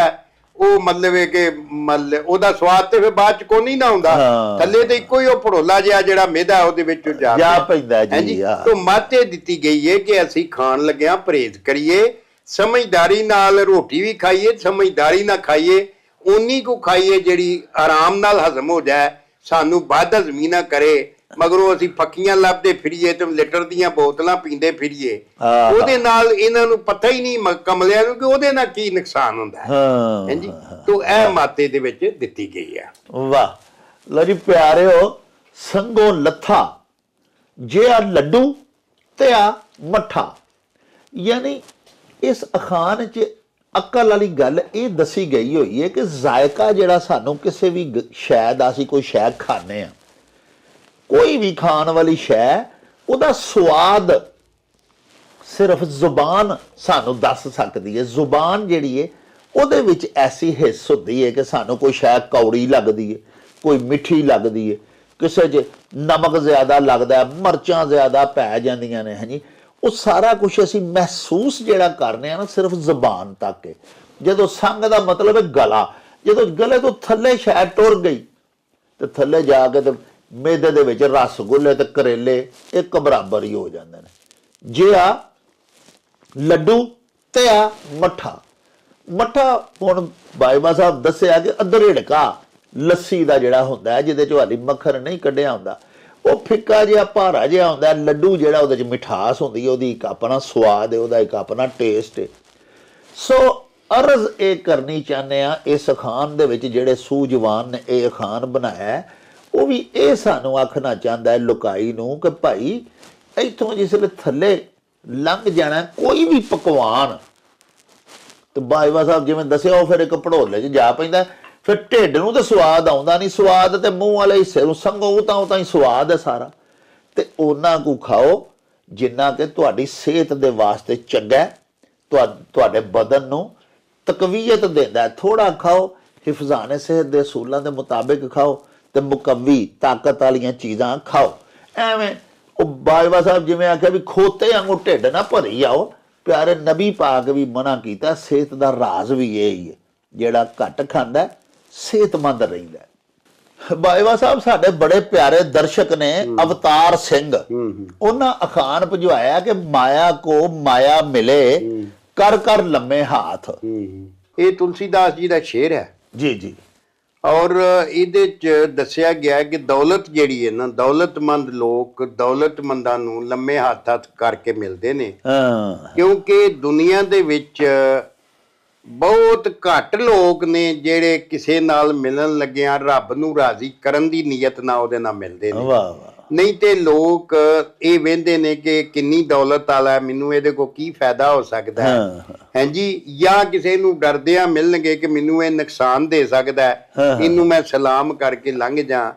ਉਹ ਮਤਲਬ ਹੈ ਕਿ ਮਤਲਬ ਉਹਦਾ ਸਵਾਦ ਤੇ ਫਿਰ ਬਾਅਦ 'ਚ ਕੋਈ ਨਾ ਹੁੰਦਾ ਹਾਂ। ਥੱਲੇ ਤੇ ਇੱਕੋ ਹੀ ਉਹ ਭੜੋਲਾ ਜਿਹਾ ਜਿਹੜਾ ਮਿਹਦਾ ਉਹਦੇ ਵਿੱਚ ਜਾ ਜਾ। ਪੈਂਦਾ ਜੀ, ਹਾਂਜੀ ਹਾਂ। ਤੋ ਮੱਤ ਦਿੱਤੀ ਗਈ ਹੈ ਕਿ ਅਸੀਂ ਖਾਣ ਲੱਗਿਆਂ ਪਰਹੇਜ਼ ਕਰੀਏ ਸਮਝਦਾਰੀ ਨਾਲ ਰੋਟੀ ਵੀ ਖਾਈਏ ਸਮਝਦਾਰੀ ਨਾਲ ਖਾਈਏ ਉਨੀ ਕੁ ਖਾਈਏ ਜਿਹੜੀ ਆਰਾਮ ਨਾਲ ਹਜ਼ਮ ਹੋ ਜਾਏ ਸਾਨੂੰ ਵੱਧ ਹਜ਼ਮੀ ਨਾ ਕਰੇ ਮਗਰੋਂ ਅਸੀਂ ਫੱਕੀਆਂ ਲੱਭਦੇ ਫਿਰੀਏ ਤੇ ਲੀਟਰ ਦੀਆਂ ਬੋਤਲਾਂ ਪੀਂਦੇ ਫਿਰੀਏ। ਉਹਦੇ ਨਾਲ ਇਹਨਾਂ ਨੂੰ ਪਤਾ ਹੀ ਨਹੀਂ ਕਮਲਿਆਂ ਨੂੰ ਕਿ ਉਹਦੇ ਨਾਲ ਕੀ ਨੁਕਸਾਨ ਹੁੰਦਾ ਹੈ। ਹਾਂਜੀ ਤੋ ਇਹ ਮਾਤੇ ਦੇ ਵਿੱਚ ਦਿੱਤੀ ਗਈ ਹੈ ਵਾਹ। ਲੋ ਜੀ ਪਿਆਰਿਓ ਸੰਗੋ ਲੱਥਾ ਜੇ ਆ ਲੱਡੂ ਤੇ ਆ ਮੱਠਾ। ਯਾਨੀ ਇਸ ਅਖਾਨ 'ਚ ਅਕਲ ਵਾਲੀ ਗੱਲ ਇਹ ਦੱਸੀ ਗਈ ਹੋਈ ਹੈ ਕਿ ਜ਼ਾਇਕਾ ਜਿਹੜਾ ਸਾਨੂੰ ਕਿਸੇ ਵੀ ਸ਼ੈ ਦਾ ਅਸੀਂ ਕੋਈ ਸ਼ੈ ਖਾਣੇ ਆ। ਕੋਈ ਵੀ ਖਾਣ ਵਾਲੀ ਸ਼ੈ, ਉਹਦਾ ਸਵਾਦ ਸਿਰਫ ਜ਼ੁਬਾਨ ਸਾਨੂੰ ਦੱਸ ਸਕਦੀ ਹੈ ਜ਼ੁਬਾਨ ਜਿਹੜੀ ਹੈ ਉਹਦੇ ਵਿੱਚ ਐਸੀ ਹਿੱਸ ਹੁੰਦੀ ਹੈ ਕਿ ਸਾਨੂੰ ਕੋਈ ਸ਼ਾਇਦ ਕੌੜੀ ਲੱਗਦੀ ਹੈ ਕੋਈ ਮਿੱਠੀ ਲੱਗਦੀ ਹੈ ਕਿਸੇ 'ਚ ਨਮਕ ਜ਼ਿਆਦਾ ਲੱਗਦਾ ਹੈ ਮਰਚਾਂ ਜ਼ਿਆਦਾ ਪੈ ਜਾਂਦੀਆਂ ਨੇ ਹਾਂਜੀ ਉਹ ਸਾਰਾ ਕੁਝ ਅਸੀਂ ਮਹਿਸੂਸ ਜਿਹੜਾ ਕਰਨੇ ਆ ਨਾ, ਸਿਰਫ ਜ਼ੁਬਾਨ ਤੱਕ ਹੈ ਜਦੋਂ ਸੰਗ ਦਾ ਮਤਲਬ ਹੈ ਗਲਾ, ਜਦੋਂ ਗਲੇ ਤੋਂ ਥੱਲੇ ਸ਼ਾਇਦ ਟੁਰ ਗਈ, ਤੇ ਥੱਲੇ ਜਾ ਕੇ ਤੇ ਮੇਦੇ ਦੇ ਵਿੱਚ ਰਸਗੁੱਲੇ ਤੇ ਕਰੇਲੇ, ਇੱਕ ਬਰਾਬਰ ਹੀ ਹੋ ਜਾਂਦੇ ਨੇ। ਜੇ ਆ ਲੱਡੂ ਤੇ ਆ ਮੱਠਾ। ਮੱਠਾ ਹੁਣ ਬਾਈਬਾ ਸਾਹਿਬ ਦੱਸਿਆ ਕਿ ਅਧਰੇੜਕਾ ਲੱਸੀ ਦਾ ਜਿਹੜਾ ਹੁੰਦਾ ਜਿਹਦੇ ਚੋਂ ਹਾਲੀ ਮੱਖਣ ਨਹੀਂ ਕੱਢਿਆ ਹੁੰਦਾ, ਉਹ ਫਿੱਕਾ ਜਿਹਾ ਭਾਰਾ ਜਿਹਾ ਹੁੰਦਾ ਲੱਡੂ ਜਿਹੜਾ ਉਹਦੇ ਚ ਮਿਠਾਸ ਹੁੰਦੀ ਹੈ, ਉਹਦੀ ਇੱਕ ਆਪਣਾ ਸਵਾਦ ਹੈ, ਉਹਦਾ ਇੱਕ ਆਪਣਾ ਟੇਸਟ ਹੈ। ਸੋ ਅਰਜ਼ ਇਹ ਕਰਨੀ ਚਾਹੁੰਦੇ ਆ ਇਸ ਅਖਾਨ ਦੇ ਵਿੱਚ ਜਿਹੜੇ ਸੂਝਵਾਨ ਨੇ, ਇਹ ਅਖਾਨ ਬਣਾਇਆ ਉਹ ਵੀ ਇਹ ਸਾਨੂੰ ਆਖਣਾ ਚਾਹੁੰਦਾ ਹੈ ਲੁਕਾਈ ਨੂੰ ਕਿ ਭਾਈ ਇੱਥੋਂ ਜਿਸਲੇ ਥੱਲੇ ਲੰਘ ਜਾਣਾ ਕੋਈ ਵੀ ਪਕਵਾਨ। ਤੇ ਬਾਈਵਾ ਸਾਹਿਬ ਜਿਵੇਂ ਦੱਸਿਆ, ਉਹ ਫਿਰ ਇੱਕ ਭੜੋਲੇ 'ਚ ਜਾ ਪੈਂਦਾ ਫਿਰ ਢਿੱਡ ਨੂੰ ਤਾਂ ਸਵਾਦ ਆਉਂਦਾ ਨਹੀਂ, ਸਵਾਦ ਤੇ ਮੂੰਹ ਵਾਲੇ ਹਿੱਸੇ ਨੂੰ ਸੰਗੋ ਉਹ ਤਾਂ ਉਹ ਤਾਂ ਹੀ ਸਵਾਦ ਹੈ ਸਾਰਾ। ਤੇ ਉਹਨਾਂ ਕੋ ਖਾਓ, ਜਿੰਨਾ ਕਿ ਤੁਹਾਡੀ ਸਿਹਤ ਦੇ ਵਾਸਤੇ ਚੰਗਾ ਤੁਹਾ- ਤੁਹਾਡੇ ਬਦਨ ਨੂੰ ਤਕਵੀਅਤ ਦਿੰਦਾ ਹੈ। ਥੋੜਾ ਖਾਓ ਹਿਫਜ਼ਾਨ ਸਿਹਤ ਦੇ ਅਸੂਲਾਂ ਦੇ ਮੁਤਾਬਿਕ ਖਾਓ। ਤੇ ਮੁਕੱਵੀ ਤਾਕਤ ਵਾਲੀਆਂ ਚੀਜ਼ਾਂ ਖਾਓ। ਐਵੇਂ ਉਹ ਬਾਜਵਾ ਸਾਹਿਬ ਜਿਵੇਂ ਆਖਿਆ ਵੀ ਖੋਤੇ ਵਾਂਗੂ ਢਿੱਡ ਨਾ ਭਰੀ ਜਾਓ ਪਿਆਰੇ ਨਬੀ ਪਾਕ ਵੀ ਮਨਾ ਕੀਤਾ ਸਿਹਤ ਦਾ ਰਾਜ਼ ਵੀ ਇਹ ਹੀ ਹੈ ਜਿਹੜਾ ਘੱਟ ਖਾਂਦਾ ਸਿਹਤਮੰਦ ਰਹਿੰਦਾ। ਬਾਜਵਾ ਸਾਹਿਬ ਸਾਡੇ ਬੜੇ ਪਿਆਰੇ ਦਰਸ਼ਕ ਨੇ ਅਵਤਾਰ ਸਿੰਘ। ਉਹਨਾਂ ਅਖਾਨ ਭਜਵਾਇਆ ਕਿ ਮਾਇਆ ਕੋ ਮਾਇਆ ਮਿਲੇ ਕਰ ਕਰ ਲੰਮੇ ਹਾਥ। ਇਹ ਤੁਲਸੀਦਾਸ ਜੀ ਦਾ ਸ਼ੇਰ ਹੈ। ਜੀ ਜੀ। ਔਰ ਇਹਦੇ ਚ ਦੱਸਿਆ ਗਿਆ ਕਿ ਦੌਲਤ ਜਿਹੜੀ ਹੈ ਨਾ ਦੌਲਤਮੰਦ ਲੋਕ ਦੌਲਤਮੰਦਾਂ ਨੂੰ ਲੰਮੇ ਹੱਥ ਹੱਥ ਕਰਕੇ ਮਿਲਦੇ ਨੇ। ਹਾਂ। ਕਿਉਂਕਿ ਦੁਨੀਆ ਦੇ ਵਿੱਚ ਬਹੁਤ ਘੱਟ ਲੋਕ ਨੇ ਜਿਹੜੇ ਕਿਸੇ ਨਾਲ ਮਿਲਣ ਲੱਗਿਆਂ ਰੱਬ ਨੂੰ ਰਾਜ਼ੀ ਕਰਨ ਦੀ ਨੀਅਤ ਨਾਲ ਉਹਦੇ ਨਾਲ ਮਿਲਦੇ ਨੇ। ਵਾਹ ਵਾਹ। ਨਹੀਂ ਤੇ ਲੋਕ ਇਹ ਵੇਂਦੇ ਨੇ ਕਿ ਕਿੰਨੀ ਦੌਲਤ ਵਾਲਾ ਮੈਨੂੰ ਇਹਦੇ ਕੋ ਕੀ ਫਾਇਦਾ ਹੋ ਸਕਦਾ ਹੈ? ਹਾਂਜੀ ਜਾਂ? ਕਿਸੇ ਨੂੰ ਡਰਦਿਆਂ ਮਿਲਣਗੇ ਕਿ ਮੈਨੂੰ ਇਹ ਨੁਕਸਾਨ ਦੇ ਸਕਦਾ ਹਾਂ, ਇਹਨੂੰ ਮੈਂ ਸਲਾਮ ਕਰਕੇ ਲੰਘ ਜਾ।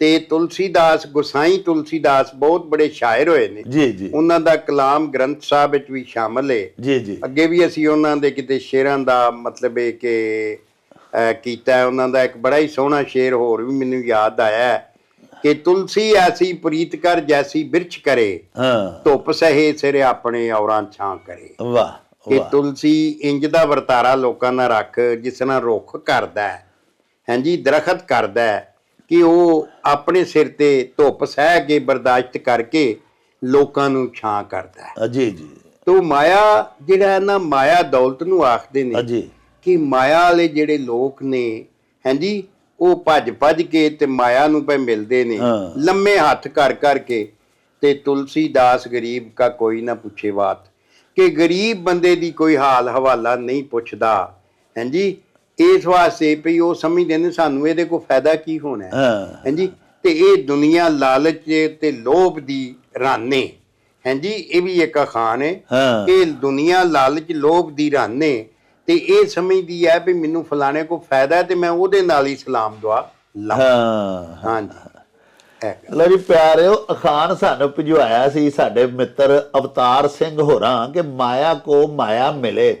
ਤੇ ਤੁਲਸੀਦਾਸ ਗੁਸਾਈ ਤੁਲਸੀਦਾਸ ਬਹੁਤ ਬੜੇ ਸ਼ਾਇਰ ਹੋਏ ਨੇ। ਜੀ ਜੀ। ਉਹਨਾਂ ਦਾ ਕਲਾਮ ਗ੍ਰੰਥ ਸਾਹਿਬ ਵਿੱਚ ਵੀ ਸ਼ਾਮਲ ਹੈ ਜੀ ਜੀ। ਅੱਗੇ ਵੀ ਅਸੀਂ ਉਹਨਾਂ ਦੇ ਕਿਤੇ ਸ਼ੇਰਾਂ ਦਾ ਮਤਲਬ ਹੈ ਕਿ ਕੀਤਾ। ਉਹਨਾਂ ਦਾ ਇੱਕ ਬੜਾ ਹੀ ਸੋਹਣਾ ਸ਼ੇਰ ਹੋਰ ਵੀ ਮੈਨੂੰ ਯਾਦ ਆਇਆ ਹੈ। ਕਿ ਤੁਲਸੀ ਐਸੀ ਪ੍ਰੀਤ ਕਰ ਜੈਸੀ ਬਿਰਛ ਕਰੇ। ਹਾਂ। ਧੁੱਪ ਸਹੇ ਸਿਰ ਆਪਣੇ ਔਰਾਂ ਛਾਂ ਕਰੇ। ਵਾਹ ਕਿ ਤੁਲਸੀ ਇੰਜ ਦਾ ਵਰਤਾਰਾ ਲੋਕਾਂ ਨਾਲ ਰੱਖ ਜਿਸ ਤਰ੍ਹਾਂ ਰੁੱਖ ਕਰਦਾ ਹੈ। ਹਾਂਜੀ ਦਰਖਤ ਕਰਦਾ ਹੈ ਕਿ ਉਹ ਆਪਣੇ ਸਿਰ ਤੇ ਧੁੱਪ ਸਹਿ ਕੇ ਬਰਦਾਸ਼ਤ ਕਰਕੇ ਲੋਕਾਂ ਨੂੰ ਛਾਂ ਕਰਦਾ ਹੈ। ਜੀ ਜੀ। ਤੋ ਮਾਇਆ ਜਿਹੜਾ ਨਾ ਮਾਇਆ ਦੌਲਤ ਨੂੰ ਆਖਦੇ ਨੇ ਜੀ। ਕਿ ਮਾਇਆ ਵਾਲੇ ਜਿਹੜੇ ਲੋਕ ਨੇ ਹਾਂਜੀ ਉਹ ਭੱਜ ਭੱਜ ਕੇ ਤੇ ਮਾਇਆ ਨੂੰ ਪਏ ਮਿਲਦੇ ਨੇ। ਲੰਮੇ ਹੱਥ ਕਰ ਕਰਕੇ ਤੇ ਤੁਲਸੀਦਾਸ ਗਰੀਬ ਕਾ ਕੋਈ ਨਾ ਪੁੱਛੇ ਬਾਤ। ਕਿ ਗਰੀਬ ਬੰਦੇ ਦੀ ਕੋਈ ਹਾਲ ਹਵਾਲਾ ਨਹੀਂ ਪੁੱਛਦਾ। ਹਾਂਜੀ ਇਸ ਵਾਸਤੇ ਵੀ ਉਹ ਸਮਝਦੇ ਨੇ ਸਾਨੂੰ ਇਹਦੇ ਕੋ ਫਾਇਦਾ ਕੀ ਹੋਣਾ ਹਾਂਜੀ ਤੇ ਇਹ ਦੁਨੀਆ ਲਾਲਚ ਤੇ ਲੋਭ ਦੀ ਰਾਨੇ। ਹਾਂਜੀ ਇਹ ਵੀ ਇੱਕ ਅਖਾਣ ਹੈ ਹਾਂ। ਕਿ ਦੁਨੀਆ ਲਾਲਚ ਲੋਭ ਦੀ ਰਾਨੇ ਤੇ ਇਹ ਸਮਝਦੀ ਹੈ ਵੀ ਮੈਨੂੰ ਫਲਾਣੇ ਕੋ ਫਾਇਦਾ ਹੈ ਤੇ ਮੈਂ ਉਹਦੇ ਨਾਲ ਹੀ ਸਲਾਮ ਦੁਆ ਲਾ ਹਾਂ ਹਾਂਜੀ। ਲੋ ਜੀ ਪਿਆਰਿਓ ਅਖਾਨ ਸਾਨੂੰ ਭਜਵਾਇਆ ਸੀ ਸਾਡੇ ਮਿੱਤਰ ਅਵਤਾਰ ਸਿੰਘ ਹੋਰਾਂ ਕਿ ਮਾਇਆ ਕੋ ਮਾਇਆ ਮਿਲੇ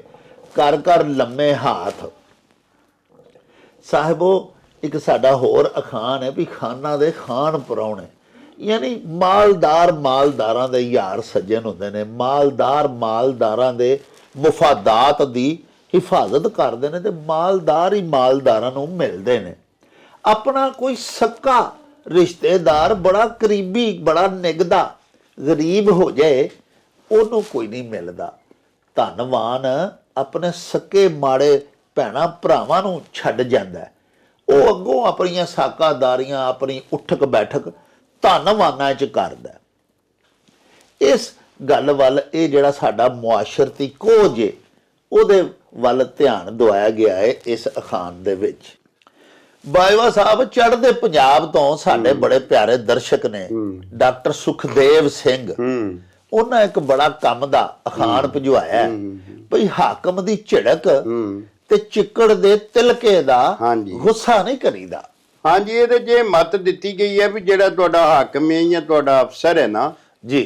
ਕਰ ਕਰ ਲੰਮੇ ਹਾਥ। ਸਾਹਿਬੋ ਇੱਕ ਸਾਡਾ ਹੋਰ ਅਖਾਨ ਹੈ ਵੀ ਖਾਨਾ ਦੇ ਖਾਨ ਪਰਾਉਣੇ ਯਾਨੀ ਮਾਲਦਾਰ ਮਾਲਦਾਰਾਂ ਦੇ ਯਾਰ ਸੱਜਣ ਹੁੰਦੇ ਨੇ ਮਾਲਦਾਰ ਮਾਲਦਾਰਾਂ ਦੇ ਮੁਫਾਦਾਤ ਦੀ ਹਿਫਾਜ਼ਤ ਕਰਦੇ ਨੇ ਤੇ ਮਾਲਦਾਰ ਹੀ ਮਾਲਦਾਰਾਂ ਨੂੰ ਮਿਲਦੇ ਨੇ। ਆਪਣਾ ਕੋਈ ਸੱਕਾ ਰਿਸ਼ਤੇਦਾਰ ਬੜਾ ਕਰੀਬੀ, ਬੜਾ ਨਿਗਦਾ, ਗਰੀਬ ਹੋ ਜਾਏ, ਉਹਨੂੰ ਕੋਈ ਨਹੀਂ ਮਿਲਦਾ। ਧੰਨਵਾਨ ਆਪਣੇ ਸਕੇ ਮਾੜੇ ਭੈਣਾ ਭਰਾਵਾਂ ਨੂੰ ਛੱਡ ਜਾਂਦਾ ਉਹ ਅੱਗੋਂ ਆਪਣੀਆਂ ਸਾਕਾਦਾਰੀਆਂ, ਆਪਣੀ ਉਠਕ ਬੈਠਕ ਧੰਨਵਾਨਾਂ 'ਚ ਕਰਦਾ ਇਸ ਗੱਲ ਵੱਲ ਇਹ ਜਿਹੜਾ ਸਾਡਾ ਮੁਆਸ਼ਰਤੀ ਕੋਝ ਏ ਉਹਦੇ ਵੱਲ ਧਿਆਨ ਦਵਾਇਆ ਗਿਆ ਹੈ ਇਸ ਅਖਾਨ ਦੇ ਵਿੱਚ। ਬਾਈਵਾ ਸਾਹਿਬ ਚੜ੍ਹਦੇ ਪੰਜਾਬ ਤੋਂ ਸਾਡੇ ਬੜੇ ਪਿਆਰੇ ਦਰਸ਼ਕ ਨੇ ਡਾਕਟਰ ਸੁਖਦੇਵ ਸਿੰਘ। ਉਹਨਾਂ ਇੱਕ ਬੜਾ ਕੰਮ ਦਾ ਅਖਾਨ ਭਜਵਾਇਆ ਭਈ ਹਾਕਮ ਦੀ ਝਿੜਕ ਤੇ ਚਿੱਕੜ ਦੇ ਤਿਲਕੇ ਦਾ। ਗੁੱਸਾ ਨਹੀਂ ਕਰੀਦਾ। ਹਾਂਜੀ ਇਹਦੇ ਜੇ ਮਤ ਦਿੱਤੀ ਗਈ ਹੈ ਵੀ ਜਿਹੜਾ ਤੁਹਾਡਾ ਹਾਕਮ ਹੈ ਜਾਂ ਤੁਹਾਡਾ ਅਫਸਰ ਹੈ ਨਾ ਜੀ।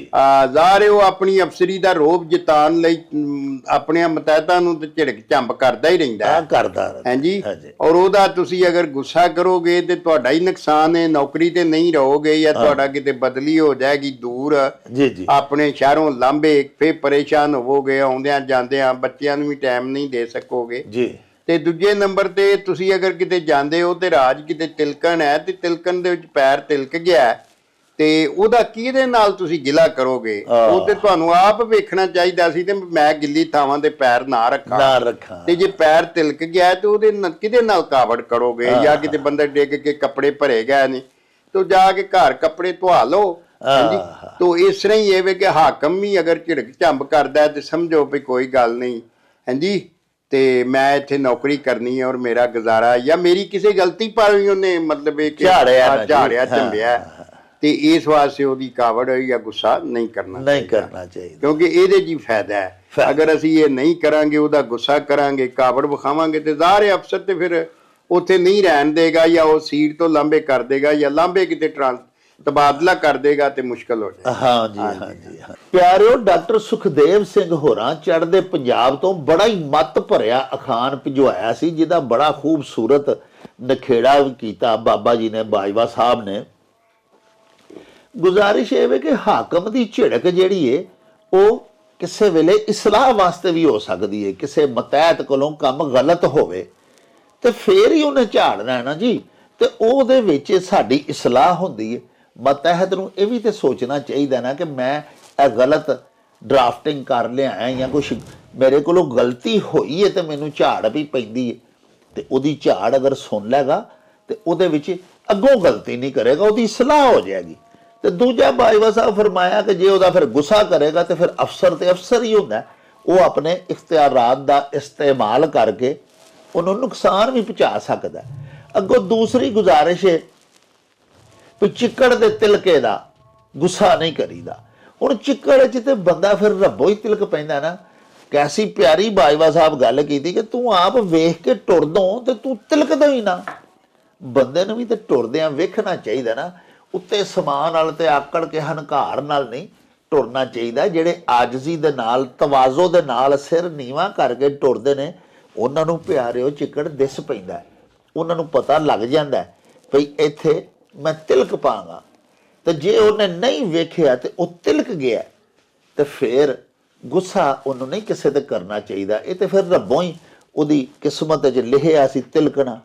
ਜ਼ਾਹਰ ਉਹ ਆਪਣੀ ਅਫਸਰੀ ਦਾ ਰੋਬ ਜਿਤਾਉਣ ਲਈ ਅਮ, ਆਪਣੀਆਂ ਮਤਹਿਤਾਂ ਨੂੰ ਤੇ ਝਿੜਕ ਝੰਬ ਕਰਦਾ ਹੀ ਰਹਿੰਦਾ ਆ ਹੈ ਕਰਦਾ। ਹਾਂਜੀ। ਔਰ ਉਹਦਾ ਤੁਸੀਂ ਅਗਰ ਗੁੱਸਾ ਕਰੋਗੇ ਤੇ ਤੁਹਾਡਾ ਹੀ ਨੁਕਸਾਨ ਹੈ ਨੌਕਰੀ ਤੇ ਨਹੀਂ ਰਹੋਗੇ ਜਾਂ ਤੁਹਾਡਾ ਕਿਤੇ ਬਦਲੀ ਹੋ ਜਾਏਗੀ ਦੂਰ ਜੀ ਜੀ। ਆਪਣੇ ਸ਼ਹਿਰੋਂ ਲਾਂਬੇ ਫੇ ਪਰੇਸ਼ਾਨ ਹੋਵੋਗੇ ਆਉਂਦਿਆਂ ਜਾਂਦਿਆਂ ਬੱਚਿਆਂ ਨੂੰ ਵੀ ਟਾਈਮ ਨਹੀਂ ਦੇ ਸਕੋਗੇ। ਜੀ। ਤੇ ਦੂਜੇ ਨੰਬਰ ਤੇ ਤੁਸੀਂ ਅਗਰ ਕਿਤੇ ਜਾਂਦੇ ਹੋ ਤੇ ਰਾਜ ਕਿਤੇ ਤਿਲਕਣ ਹੈ ਤੇ ਤਿਲਕਣ ਦੇ ਵਿੱਚ ਪੈਰ ਤਿਲਕ ਗਿਆ ਤੇ ਉਹਦਾ ਕਿਹਦੇ ਨਾਲ ਤੁਸੀਂ ਗਿਲਾ ਕਰੋਗੇ। ਉਹ ਤੇ ਤੁਹਾਨੂੰ ਆਪ ਵੇਖਣਾ ਚਾਹੀਦਾ ਸੀ ਤੇ ਮੈਂ ਗਿੱਲੀ ਥਾਵਾਂ ਤੇ ਪੈਰ ਨਾ ਰੱਖਾਂ। ਨਾ ਰੱਖਾਂ। ਤੇ ਜੇ ਪੈਰ ਤਿਲਕ ਗਿਆ ਤੇ ਉਹਦੇ ਕਿਹਦੇ ਨਾਲ ਕਾਵੜ ਕਰੋਗੇ? ਜਾਂ ਕਿਤੇ ਬੰਦਾ ਡਿੱਗ ਕੇ ਕੱਪੜੇ ਭਰੇ ਗਏ ਨੇ? ਤੋ ਜਾ ਕੇ ਘਰ ਕੱਪੜੇ ਧਵਾ ਲਓ। ਹਾਂਜੀ। ਤੋ ਇਸ ਤਰ੍ਹਾਂ ਹੀ ਇਹ ਵੇ ਕਿ ਹਾਕਮ ਵੀ ਅਗਰ ਝਿੜਕ ਝੰਬ ਕਰਦਾ ਤੇ ਸਮਝੋ ਵੀ ਕੋਈ ਗੱਲ ਨਹੀਂ। ਹਾਂਜੀ? ਤੇ ਮੈਂ ਇੱਥੇ ਨੌਕਰੀ ਕਰਨੀ ਹੈ ਔਰ ਮੇਰਾ ਗੁਜ਼ਾਰਾ ਜਾਂ ਮੇਰੀ ਕਿਸੇ ਗਲਤੀ ਪਰ ਵੀ ਉਹਨੇ ਮਤਲਬ ਇਹ ਝਾੜਿਆ। ਝਾੜਿਆ ਝੰਬਿਆ। ਤੇ ਇਸ ਵਾਸਤੇ ਉਹਦੀ ਕਾਵੜ ਜਾਂ ਗੁੱਸਾ ਨਹੀਂ ਕਰਨਾ ਨਹੀਂ। ਕਰਨਾ ਚਾਹੀਦਾ। ਕਿਉਂਕਿ ਇਹਦੇ ਜੀ ਫਾਇਦਾ ਹੈ। ਅਗਰ ਅਸੀਂ ਇਹ ਨਹੀਂ ਕਰਾਂਗੇ ਉਹਦਾ ਗੁੱਸਾ ਕਰਾਂਗੇ ਕਾਵੜ ਵਿਖਾਵਾਂਗੇ ਤੇ ਜ਼ਾਹਰ ਅਫਸਰ ਤੇ ਫਿਰ ਉੱਥੇ ਨਹੀਂ ਰਹਿਣ ਦੇਗਾ ਜਾਂ ਉਹ ਸੀਟ ਤੋਂ ਲਾਂਬੇ ਕਰ ਦੇਗਾ ਜਾਂ ਲਾਂਬੇ ਕਿਤੇ ਟ੍ਰਾਂਸ ਤਬਾਦਲਾ ਕਰ ਦੇਗਾ ਤੇ ਮੁਸ਼ਕਲ ਹੋ ਜਾਏ ਹਾਂ ਜੀ ਹਾਂ ਜੀ ਪਿਆਰਿਓ ਡਾਕਟਰ ਸੁਖਦੇਵ ਸਿੰਘ ਹੋਰਾਂ ਚੜ੍ਹਦੇ ਪੰਜਾਬ ਤੋਂ ਬੜਾ ਹੀ ਮੱਤ ਭਰਿਆ ਅਖਾਨ ਭਿਜਵਾਇਆ ਸੀ ਜਿਹਦਾ ਬੜਾ ਖੂਬਸੂਰਤ ਨਖੇੜਾ ਕੀਤਾ ਬਾਬਾ ਜੀ ਨੇ ਬਾਜਵਾ ਸਾਹਿਬ ਨੇ। ਗੁਜ਼ਾਰਿਸ਼ ਇਹ ਵੇ ਕਿ ਹਾਕਮ ਦੀ ਝਿੜਕ ਜਿਹੜੀ ਏ, ਉਹ ਕਿਸੇ ਵੇਲੇ ਇਸਲਾਹ ਵਾਸਤੇ ਵੀ ਹੋ ਸਕਦੀ ਏ, ਕਿਸੇ ਮਤਹਿਤ ਕੋਲੋਂ ਕੰਮ ਗਲਤ ਹੋਵੇ। ਤੇ ਫੇਰ ਹੀ ਉਹਨੇ ਝਾੜਨਾ ਹੈ ਨਾ ਜੀ। ਤੇ ਉਹਦੇ ਵਿੱਚ ਸਾਡੀ ਇਸਲਾਹ ਹੁੰਦੀ ਹੈ ਮਤਹਿਤ ਨੂੰ ਇਹ ਵੀ ਤੇ ਸੋਚਣਾ ਚਾਹੀਦਾ ਨਾ ਕਿ ਮੈਂ ਇਹ ਗਲਤ ਡਰਾਫਟਿੰਗ ਕਰ ਲਿਆ ਜਾਂ ਕੁਝ ਮੇਰੇ ਕੋਲੋਂ ਗਲਤੀ ਹੋਈ ਹੈ ਤੇ ਮੈਨੂੰ ਝਾੜ ਵੀ ਪੈਂਦੀ ਹੈ ਤੇ ਉਹਦੀ ਝਾੜ ਅਗਰ ਸੁਣ ਲੈਗਾ ਤੇ ਉਹਦੇ ਵਿੱਚ ਅੱਗੋਂ ਗਲਤੀ ਨਹੀਂ ਕਰੇਗਾ, ਉਹਦੀ ਸਲਾਹ ਹੋ ਜਾਏਗੀ। ਤੇ ਦੂਜਾ ਬਾਈਵਾ ਸਾਹਿਬ ਫਰਮਾਇਆ ਕਿ ਜੇ ਉਹਦਾ ਫਿਰ ਗੁੱਸਾ ਕਰੇਗਾ ਤੇ ਫਿਰ ਅਫਸਰ ਤੇ ਅਫਸਰ ਹੀ ਹੁੰਦਾ। ਉਹ ਆਪਣੇ ਇਖਤਿਆਰਾਤ ਦਾ ਇਸਤੇਮਾਲ ਕਰਕੇ ਉਹਨੂੰ ਨੁਕਸਾਨ ਵੀ ਪਹੁੰਚਾ ਸਕਦਾ। ਅੱਗੋਂ ਦੂਸਰੀ ਗੁਜ਼ਾਰਿਸ਼ ਹੈ ਵੀ ਚਿੱਕੜ ਦੇ ਤਿਲਕੇ ਦਾ ਗੁੱਸਾ ਨਹੀਂ ਕਰੀਦਾ। ਹੁਣ ਚਿੱਕੜ 'ਚ ਤੇ ਬੰਦਾ ਫਿਰ ਰੱਬੋ ਹੀ ਤਿਲਕ ਪੈਂਦਾ ਨਾ। ਕੈਸੀ ਪਿਆਰੀ ਬਾਜਵਾ ਸਾਹਿਬ ਗੱਲ ਕੀਤੀ ਕਿ ਤੂੰ ਆਪ ਵੇਖ ਕੇ ਟੁਰਦੋਂ ਤੇ ਤੂੰ ਤਿਲਕਦਾ ਹੀ ਨਾ। ਬੰਦੇ ਨੂੰ ਵੀ ਤੇ ਟੁਰਦਿਆਂ ਵੇਖਣਾ ਚਾਹੀਦਾ ਨਾ। ਉੱਤੇ ਸਮਾਨ ਨਾਲ ਤੇ ਆਕੜ ਕੇ ਹੰਕਾਰ ਨਾਲ ਨਹੀਂ ਟੁਰਨਾ ਚਾਹੀਦਾ। ਜਿਹੜੇ ਆਜਜ਼ੀ ਦੇ ਨਾਲ, ਤਵਾਜ਼ੋ ਦੇ ਨਾਲ ਸਿਰ ਨੀਵਾ ਕਰਕੇ ਟੁਰਦੇ ਨੇ, ਉਹਨਾਂ ਨੂੰ ਪਿਆਰਿਓ ਚਿੱਕੜ ਦਿਸ ਪੈਂਦਾ। ਉਹਨਾਂ ਨੂੰ ਪਤਾ ਲੱਗ ਜਾਂਦਾ ਹੈ ਭਈ ਇੱਥੇ ਮੈਂ ਤਿਲਕ ਪਾਂਗਾ ਤੇ ਜੇ ਉਹਨੇ ਨਹੀਂ ਵੇਖਿਆ ਤੇ ਉਹ ਤਿਲਕ ਗਿਆ, ਤੇ ਫਿਰ ਗੁੱਸਾ ਉਹਨੂੰ ਨਹੀਂ ਕਿਸੇ ਤੇ ਕਰਨਾ ਚਾਹੀਦਾ। ਇਹ ਤੇ ਫਿਰ ਰੱਬੋਂ ਹੀ ਉਹਦੀ ਕਿਸਮਤ 'ਚ ਲਿਖਿਆ ਸੀ ਤਿਲਕਣਾ।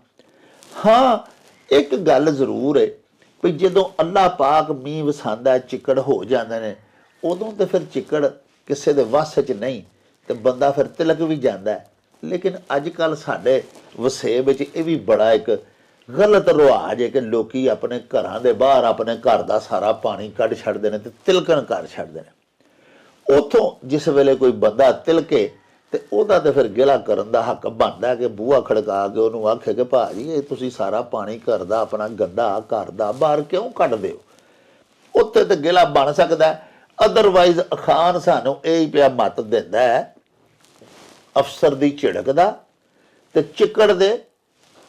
ਹਾਂ, ਇੱਕ ਗੱਲ ਜ਼ਰੂਰ ਹੈ ਵੀ ਜਦੋਂ ਅੱਲਾ ਪਾਕ ਮੀਂਹ ਵਸਾਉਂਦਾ, ਚਿੱਕੜ ਹੋ ਜਾਂਦੇ ਨੇ, ਉਦੋਂ ਤੇ ਫਿਰ ਚਿੱਕੜ ਕਿਸੇ ਦੇ ਵੱਸ 'ਚ ਨਹੀਂ, ਤੇ ਬੰਦਾ ਫਿਰ ਤਿਲਕ ਵੀ ਜਾਂਦਾ ਲੇਕਿਨ ਅੱਜ ਕੱਲ ਸਾਡੇ ਵਸੇਬ ਵਿੱਚ ਇਹ ਵੀ ਬੜਾ ਇੱਕ ਗਲਤ ਰਵਾਜ਼ ਹੈ ਕਿ ਲੋਕੀ ਆਪਣੇ ਘਰਾਂ ਦੇ ਬਾਹਰ ਆਪਣੇ ਘਰ ਦਾ ਸਾਰਾ ਪਾਣੀ ਕੱਢ ਛੱਡਦੇ ਨੇ ਤੇ ਤਿਲਕਣ ਕਰ ਛੱਡਦੇ ਨੇ। ਉਥੋਂ ਜਿਸ ਵੇਲੇ ਕੋਈ ਬੰਦਾ ਤਿਲਕੇ ਤੇ ਉਹਦਾ ਤੇ ਫਿਰ ਗਿਲਾ ਕਰਨ ਦਾ ਹੱਕ ਬਣਦਾ ਕਿ ਬੂਹਾ ਖੜਕਾ ਕੇ ਉਹਨੂੰ ਆਖੇ ਕਿ ਭਾਜੀ, ਇਹ ਤੁਸੀਂ ਸਾਰਾ ਪਾਣੀ ਘਰ ਦਾ, ਆਪਣਾ ਗੰਦਾ ਘਰ ਦਾ ਬਾਹਰ ਕਿਉਂ ਕੱਢਦੇ ਹੋ? ਉੱਥੇ ਤੇ ਗਿਲਾ ਬਣ ਸਕਦਾ ਅਦਰਵਾਈਜ਼ ਅਖਾਨ ਸਾਨੂੰ ਇਹ ਹੀ ਪਿਆ ਮਤ ਦਿੰਦਾ ਹੈ, ਅਫਸਰ ਦੀ ਝਿੜਕ ਦਾ ਤੇ ਚਿੱਕੜ ਦੇ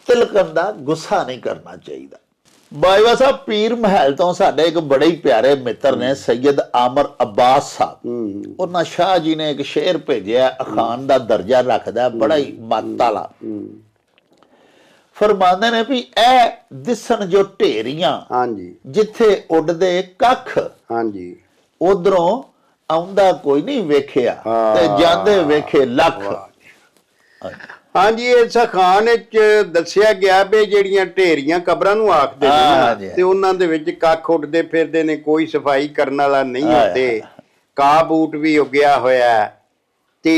ਤਿਲਕਣ ਦਾ ਗੁੱਸਾ ਨਹੀਂ ਕਰਨਾ ਚਾਹੀਦਾ। ਬਾਈਵਾ ਸਾਹਿਬ ਪੀਰ ਮਹਿਲ ਤੋਂ ਸਾਡੇ ਇੱਕ ਬੜੇ ਹੀ ਪਿਆਰੇ ਮਿੱਤਰ ਨੇ ਸੈਯਦ ਆਮਰ ਅਬਾਸ ਸਾਹਿਬ। ਉਹਨਾਂ ਸ਼ਾਹ ਜੀ ਨੇ ਇੱਕ ਸ਼ੇਰ ਭੇਜਿਆ ਅਖਾਨ ਦਾ ਦਰਜਾ ਰੱਖਦਾ ਬੜਾ ਹੀ ਮੱਤ ਵਾਲਾ। ਫਰਮਾਉਂਦੇ ਨੇ ਵੀ ਇਹ ਦਿਸਣ ਜੋ ਢੇਰੀਆਂ ਹਾਂਜੀ। ਜਿੱਥੇ ਉੱਡਦੇ ਕੱਖ ਹਾਂਜੀ। ਉਧਰੋਂ ਆਉਂਦਾ ਕੋਈ ਨਹੀਂ ਵੇਖਿਆ। ਤੇ ਜਾਂਦੇ ਵੇਖੇ ਲੱਖ। ਹਾਂਜੀ ਇਸ ਅਖਾਨ ਵਿੱਚ ਦੱਸਿਆ ਗਿਆ ਵੀ ਜਿਹੜੀਆਂ ਢੇਰੀਆਂ ਕਬਰਾਂ ਨੂੰ ਆਖਦੇ ਨੇ। ਤੇ ਉਹਨਾਂ ਦੇ ਵਿੱਚ ਕੱਖ ਉੱਡਦੇ ਫਿਰਦੇ ਨੇ ਕੋਈ ਸਫ਼ਾਈ ਕਰਨ ਵਾਲਾ ਨਹੀਂ ਹੁੰਦੇ ਕਾ ਬੂਟ ਵੀ ਉੱਗਿਆ ਹੋਇਆ ਹੈ। ਤੇ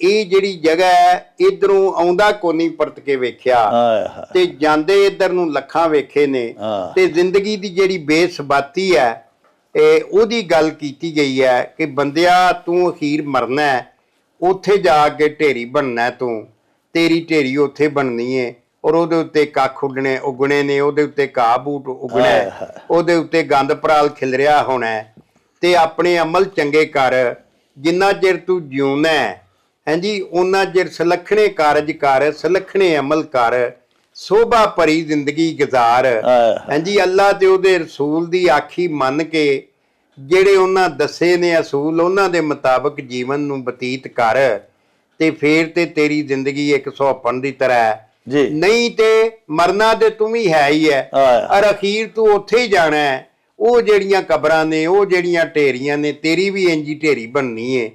ਇਹ ਜਿਹੜੀ ਜਗ੍ਹਾ ਹੈ ਇਧਰੋਂ ਆਉਂਦਾ ਕੋਨੀ ਪਰਤ ਕੇ ਵੇਖਿਆ ਆਏ ਹਾਏ। ਤੇ ਜਾਂਦੇ ਇੱਧਰ ਨੂੰ ਲੱਖਾਂ ਵੇਖੇ ਨੇ ਹਾਂ। ਤੇ ਜ਼ਿੰਦਗੀ ਦੀ ਜਿਹੜੀ ਬੇਸਬਾਤੀ ਹੈ ਇਹ ਉਹਦੀ ਗੱਲ ਕੀਤੀ ਗਈ ਹੈ ਕਿ ਬੰਦਿਆ ਤੂੰ ਅਖੀਰ ਮਰਨਾ ਹੈ ਉੱਥੇ ਜਾ ਕੇ ਢੇਰੀ ਬਣਨਾ ਹੈ ਤੂੰ ਤੇਰੀ ਢੇਰੀ ਉੱਥੇ ਬਣਨੀ ਏ ਔਰ ਉਹਦੇ ਉੱਤੇ ਕੱਖ ਉੱਡਣੇ ਉਗਣੇ ਨੇ ਉਹਦੇ ਉੱਤੇ ਘਾਹ ਬੂਟ ਉਗਣਾ। ਉਹਦੇ ਉੱਤੇ ਗੰਦ ਪਰਾਲ ਖਿਲਰਿਆ ਹੋਣਾ ਤੇ ਆਪਣੇ ਅਮਲ ਚੰਗੇ ਕਰ ਜਿੰਨਾ ਚਿਰ ਤੂੰ ਜਿਉਣਾ ਹੈ ਹਾਂਜੀ ਉਹਨਾਂ ਚਿਰ ਸਲਖਣੇ ਕਾਰਜ ਕਰ ਸਲਖਣੇ ਅਮਲ ਕਰ ਸੋਭਾ ਭਰੀ ਜ਼ਿੰਦਗੀ ਗੁਜ਼ਾਰ। ਹਾਂਜੀ ਅੱਲਾ ਤੇ ਉਹਦੇ ਰਸੂਲ ਦੀ ਆਖੀ ਮੰਨ ਕੇ ਜਿਹੜੇ ਉਹਨਾਂ ਦੱਸੇ ਨੇ ਅਸੂਲ ਉਹਨਾਂ ਦੇ ਮੁਤਾਬਕ ਜੀਵਨ ਨੂੰ ਬਤੀਤ ਕਰ ਤੇ ਫੇਰ ਤੇ ਤੇਰੀ ਜ਼ਿੰਦਗੀ ਇੱਕ ਸੁਹੱਪਣ ਦੀ ਤਰ੍ਹਾਂ ਹੈ। ਜੀ। ਨਹੀਂ ਤੇ ਮਰਨਾ ਤੇ ਤੂੰ ਵੀ ਹੈ ਹੀ ਹੈ। ਔਰ ਅਖੀਰ ਤੂੰ ਉੱਥੇ ਹੀ ਜਾਣਾ ਹੈ। ਉਹ ਜਿਹੜੀਆਂ ਕਬਰਾਂ ਨੇ ਉਹ ਜਿਹੜੀਆਂ ਢੇਰੀਆਂ ਨੇ ਤੇਰੀ ਵੀ ਇੰਜੀ ਢੇਰੀ ਬਣਨੀ ਏ।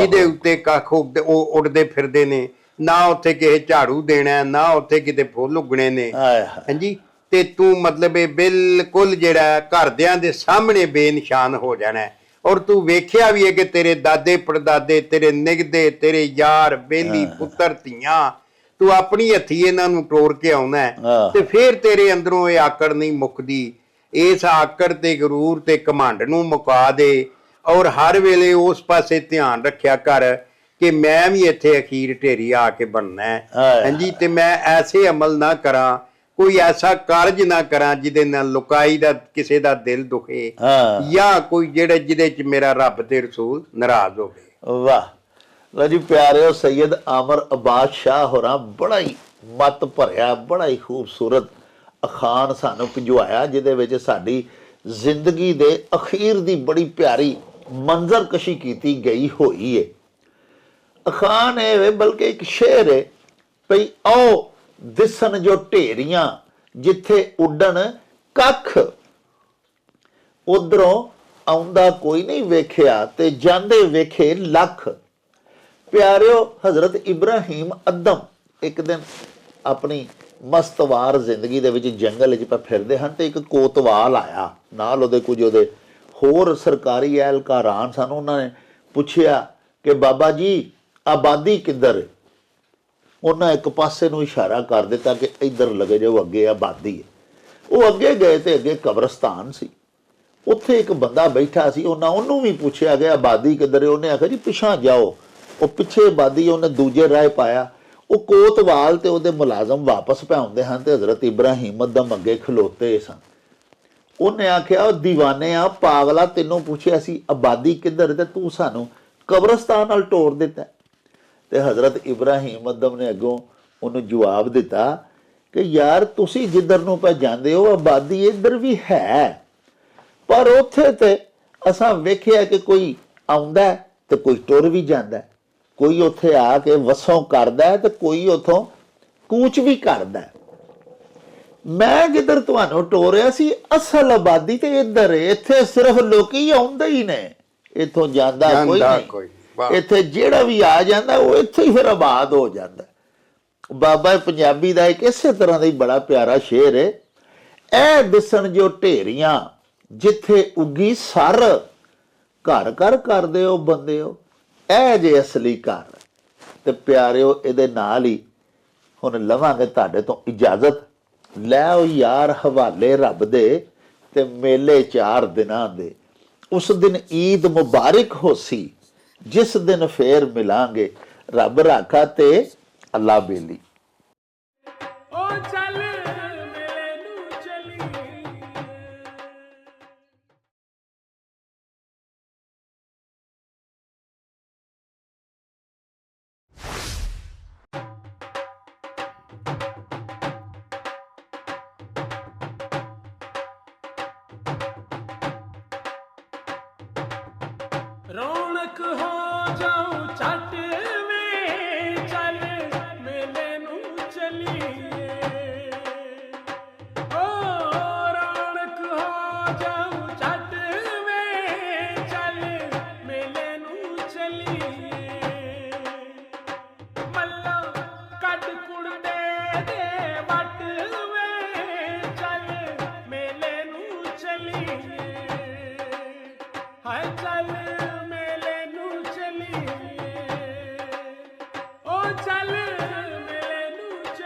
ਜਿਹਦੇ ਉੱਤੇ ਕੱਖ ਉਹ ਉੱਡਦੇ ਫਿਰਦੇ ਨੇ। ਨਾ ਉੱਥੇ ਕਿਸੇ ਝਾੜੂ ਦੇਣਾ ਨਾ ਉੱਥੇ ਕਿਤੇ ਫੁੱਲ ਉੱਗਣੇ ਨੇ। ਹਾਂਜੀ? ਤੇ ਤੂੰ ਮਤਲਬ ਇਹ ਬਿਲਕੁਲ ਜਿਹੜਾ ਘਰਦਿਆਂ ਦੇ ਸਾਹਮਣੇ ਬੇਨਿਸ਼ਾਨ ਹੋ ਜਾਣਾ। ਔਰ ਤੂੰ ਵੇਖਿਆ ਵੀ ਹੈ ਕਿ ਤੇਰੇ ਦਾਦੇ ਪੜਦਾਦੇ ਤੇਰੇ ਨਿਗਦੇ ਤੇਰੇ ਯਾਰ ਬੇਲੀ ਪੁੱਤਰ ਧੀਆਂ ਤੂੰ ਆਪਣੀ ਹੱਥੀ ਇਹਨਾਂ ਨੂੰ ਟੋਰ ਕੇ ਆਉਣਾ। ਤੇ ਫਿਰ ਤੇਰੇ ਅੰਦਰੋਂ ਇਹ ਆਕੜ ਨਹੀਂ ਮੁੱਕਦੀ ਇਸ ਆਕੜ ਤੇ ਗਰੂਰ ਤੇ ਘਮੰਡ ਨੂੰ ਮੁਕਾ ਦੇ ਔਰ ਹਰ ਵੇਲੇ ਉਸ ਪਾਸੇ ਧਿਆਨ ਰੱਖਿਆ ਕਰ ਕਿ ਮੈਂ ਵੀ ਇੱਥੇ ਅਖੀਰ ਢੇਰੀ ਆ ਕੇ ਬਣਨਾ ਹਾਂ। ਹਾਂਜੀ ਤੇ ਮੈਂ ਐਸੇ ਅਮਲ ਨਾ ਕਰਾਂ ਕੋਈ ਐਸਾ ਕਾਰਜ ਨਾ ਕਰਾਂ ਜਿਹਦੇ ਨਾਲ ਲੁਕਾਈ ਦਾ ਕਿਸੇ ਦਾ ਦਿਲ ਦੁਖੇ ਹਾਂ। ਜਾਂ ਕੋਈ ਜਿਹੜੇ ਜਿਹਦੇ ਚ ਮੇਰਾ ਰੱਬ ਤੇ ਰਸੂਲ ਨਾਰਾਜ਼ ਹੋਵੇ। ਵਾਹ। ਲਓ ਜੀ ਪਿਆਰਿਓ ਸੈਯਦ ਆਮਰ ਅਬਾਦ ਸ਼ਾਹ ਹੋਰਾਂ ਬੜਾ ਹੀ ਮਤ ਭਰਿਆ ਬੜਾ ਹੀ ਖੂਬਸੂਰਤ ਅਖਾਨ ਸਾਨੂੰ ਭਿਜਵਾਇਆ ਜਿਹਦੇ ਵਿੱਚ ਸਾਡੀ ਜ਼ਿੰਦਗੀ ਦੇ ਅਖੀਰ ਦੀ ਬੜੀ ਪਿਆਰੀ ਮੰਜ਼ਰਕਸ਼ੀ ਕੀਤੀ ਗਈ ਹੋਈ ਏ। ਅਖਾਨ ਵੇ ਬਲਕਿ ਇੱਕ ਸ਼ੇਰ ਹੈ ਭਈ ਆਓ ਦਿਸਣ ਜੋ ਢੇਰੀਆਂ, ਜਿੱਥੇ ਉੱਡਣ ਕੱਖ। ਉਧਰੋਂ ਆਉਂਦਾ ਕੋਈ ਨਹੀਂ ਵੇਖਿਆ ਤੇ ਜਾਂਦੇ ਵੇਖੇ ਲੱਖ। ਪਿਆਰਿਓ, ਹਜ਼ਰਤ ਇਬਰਾਹੀਮ ਅਦਮ ਇੱਕ ਦਿਨ ਆਪਣੀ ਮਸਤਵਾਰ ਜ਼ਿੰਦਗੀ ਦੇ ਵਿੱਚ ਜੰਗਲ ਵਿੱਚ ਪਾ ਫਿਰਦੇ ਹਨ ਤੇ ਇੱਕ ਕੋਤਵਾਲ ਆਇਆ। ਨਾਲ ਉਹਦੇ ਕੁਝ ਉਹਦੇ ਹੋਰ ਸਰਕਾਰੀ ਅਹਿਲਕਾਰਾਂ ਸਨ ਉਹਨਾਂ ਨੇ ਪੁੱਛਿਆ ਕਿ ਬਾਬਾ ਜੀ, ਆਬਾਦੀ ਕਿੱਧਰ ਉਹਨਾਂ ਇੱਕ ਪਾਸੇ ਨੂੰ ਇਸ਼ਾਰਾ ਕਰ ਦਿੱਤਾ ਕਿ ਇੱਧਰ ਲੱਗੇ ਜਾਓ, ਅੱਗੇ ਆਬਾਦੀ ਹੈ। ਉਹ ਅੱਗੇ ਗਏ ਤੇ ਅੱਗੇ ਕਬਰਸਤਾਨ ਸੀ। ਉੱਥੇ ਇੱਕ ਬੰਦਾ ਬੈਠਾ ਸੀ, ਉਹਨਾਂ ਉਹਨੂੰ ਵੀ ਪੁੱਛਿਆ ਗਿਆ ਆਬਾਦੀ ਕਿੱਧਰ ਹੈ? ਉਹਨੇ ਆਖਿਆ ਜੀ, ਪਿਛਾਂ ਜਾਓ। ਉਹ ਪਿੱਛੇ ਆਬਾਦੀ ਉਹਨੇ ਦੂਜੇ ਰਾਹ ਪਾਇਆ। ਉਹ ਕੋਤਵਾਲ ਤੇ ਉਹਦੇ ਮੁਲਾਜ਼ਮ ਵਾਪਸ ਪਾਉਂਦੇ ਹਨ ਤੇ ਹਜ਼ਰਤ ਇਬਰਾਹੀਮ ਅਦਮ ਅੱਗੇ ਖਲੋਤੇ ਸਨ। ਉਹਨੇ ਆਖਿਆ, ਉਹ دیਵਾਨੇ ਆ, ਪਾਗਲਾ ਤੈਨੂੰ ਪੁੱਛਿਆ ਸੀ, ਆਬਾਦੀ ਕਿੱਧਰ ਹੈ ਤੇ ਤੂੰ ਸਾਨੂੰ ਕਬਰਸਤਾਨ ਨਾਲ ਤੋੜ ਦਿੱਤਾ। ਤੇ ਹਜ਼ਰਤ ਇਬਰਾਹੀਮ ਅਦਮ ਨੇ ਅੱਗੋਂ ਉਹਨੂੰ ਜਵਾਬ ਦਿੱਤਾ ਕਿ ਯਾਰ ਤੁਸੀਂ ਜਿੱਧਰ ਨੂੰ ਪੈ ਜਾਂਦੇ ਹੋ ਆਬਾਦੀ ਇੱਧਰ ਵੀ ਹੈ ਪਰ ਉੱਥੇ ਤੇ ਅਸਾਂ ਵੇਖਿਆ ਕਿ ਕੋਈ ਆਉਂਦਾ ਤੇ ਕੋਈ ਟੁਰ ਵੀ ਜਾਂਦਾ। ਕੋਈ ਉੱਥੇ ਆ ਕੇ ਵਸੋਂ ਕਰਦਾ ਤੇ ਕੋਈ ਉਥੋਂ ਕੂਚ ਵੀ ਕਰਦਾ। ਮੈਂ ਜਿੱਧਰ ਤੁਹਾਨੂੰ ਟੋਰਿਆ ਸੀ ਅਸਲ ਆਬਾਦੀ ਤੇ ਇੱਧਰ ਇੱਥੇ ਸਿਰਫ ਲੋਕੀ ਆਉਂਦੇ ਹੀ ਨੇ ਇੱਥੋਂ ਜਾਂਦਾ ਕੋਈ ਨਹੀਂ। ਇੱਥੇ ਜਿਹੜਾ ਵੀ ਆ ਜਾਂਦਾ, ਉਹ ਇੱਥੇ ਹੀ ਫਿਰ ਆਬਾਦ ਹੋ ਜਾਂਦਾ। ਬਾਬਾ ਪੰਜਾਬੀ ਦਾ ਇੱਕ ਇਸੇ ਤਰ੍ਹਾਂ ਦਾ ਹੀ ਬੜਾ ਪਿਆਰਾ ਸ਼ੇਰ ਹੈ ਇਹ ਦਿਸਣ ਜੋ ਢੇਰੀਆਂ, ਜਿੱਥੇ ਉੱਗੀ ਸਰ, ਘਰ ਘਰ ਕਰਦੇ ਹੋ ਬੰਦਿਓ ਇਹ ਜੇ ਅਸਲੀ ਘਰ। ਤੇ ਪਿਆਰਿਓ, ਇਹਦੇ ਨਾਲ ਹੀ ਹੁਣ ਲਵਾਂਗੇ ਤੁਹਾਡੇ ਤੋਂ ਇਜਾਜ਼ਤ। ਲੈ ਆਓ ਯਾਰ ਹਵਾਲੇ ਰੱਬ ਦੇ ਤੇ ਮੇਲੇ ਚਾਰ ਦਿਨਾਂ ਦੇ। ਉਸ ਦਿਨ ਈਦ ਮੁਬਾਰਕ ਹੋਸੀ। ਜਿਸ ਦਿਨ ਫੇਰ ਮਿਲਾਂਗੇ ਰੱਬ ਰਾਖਾ ਤੇ ਅੱਲਾ ਬੇਲੀ। ਰੌਣਕ ਹੋ ਜਾਉ ਛੱਟ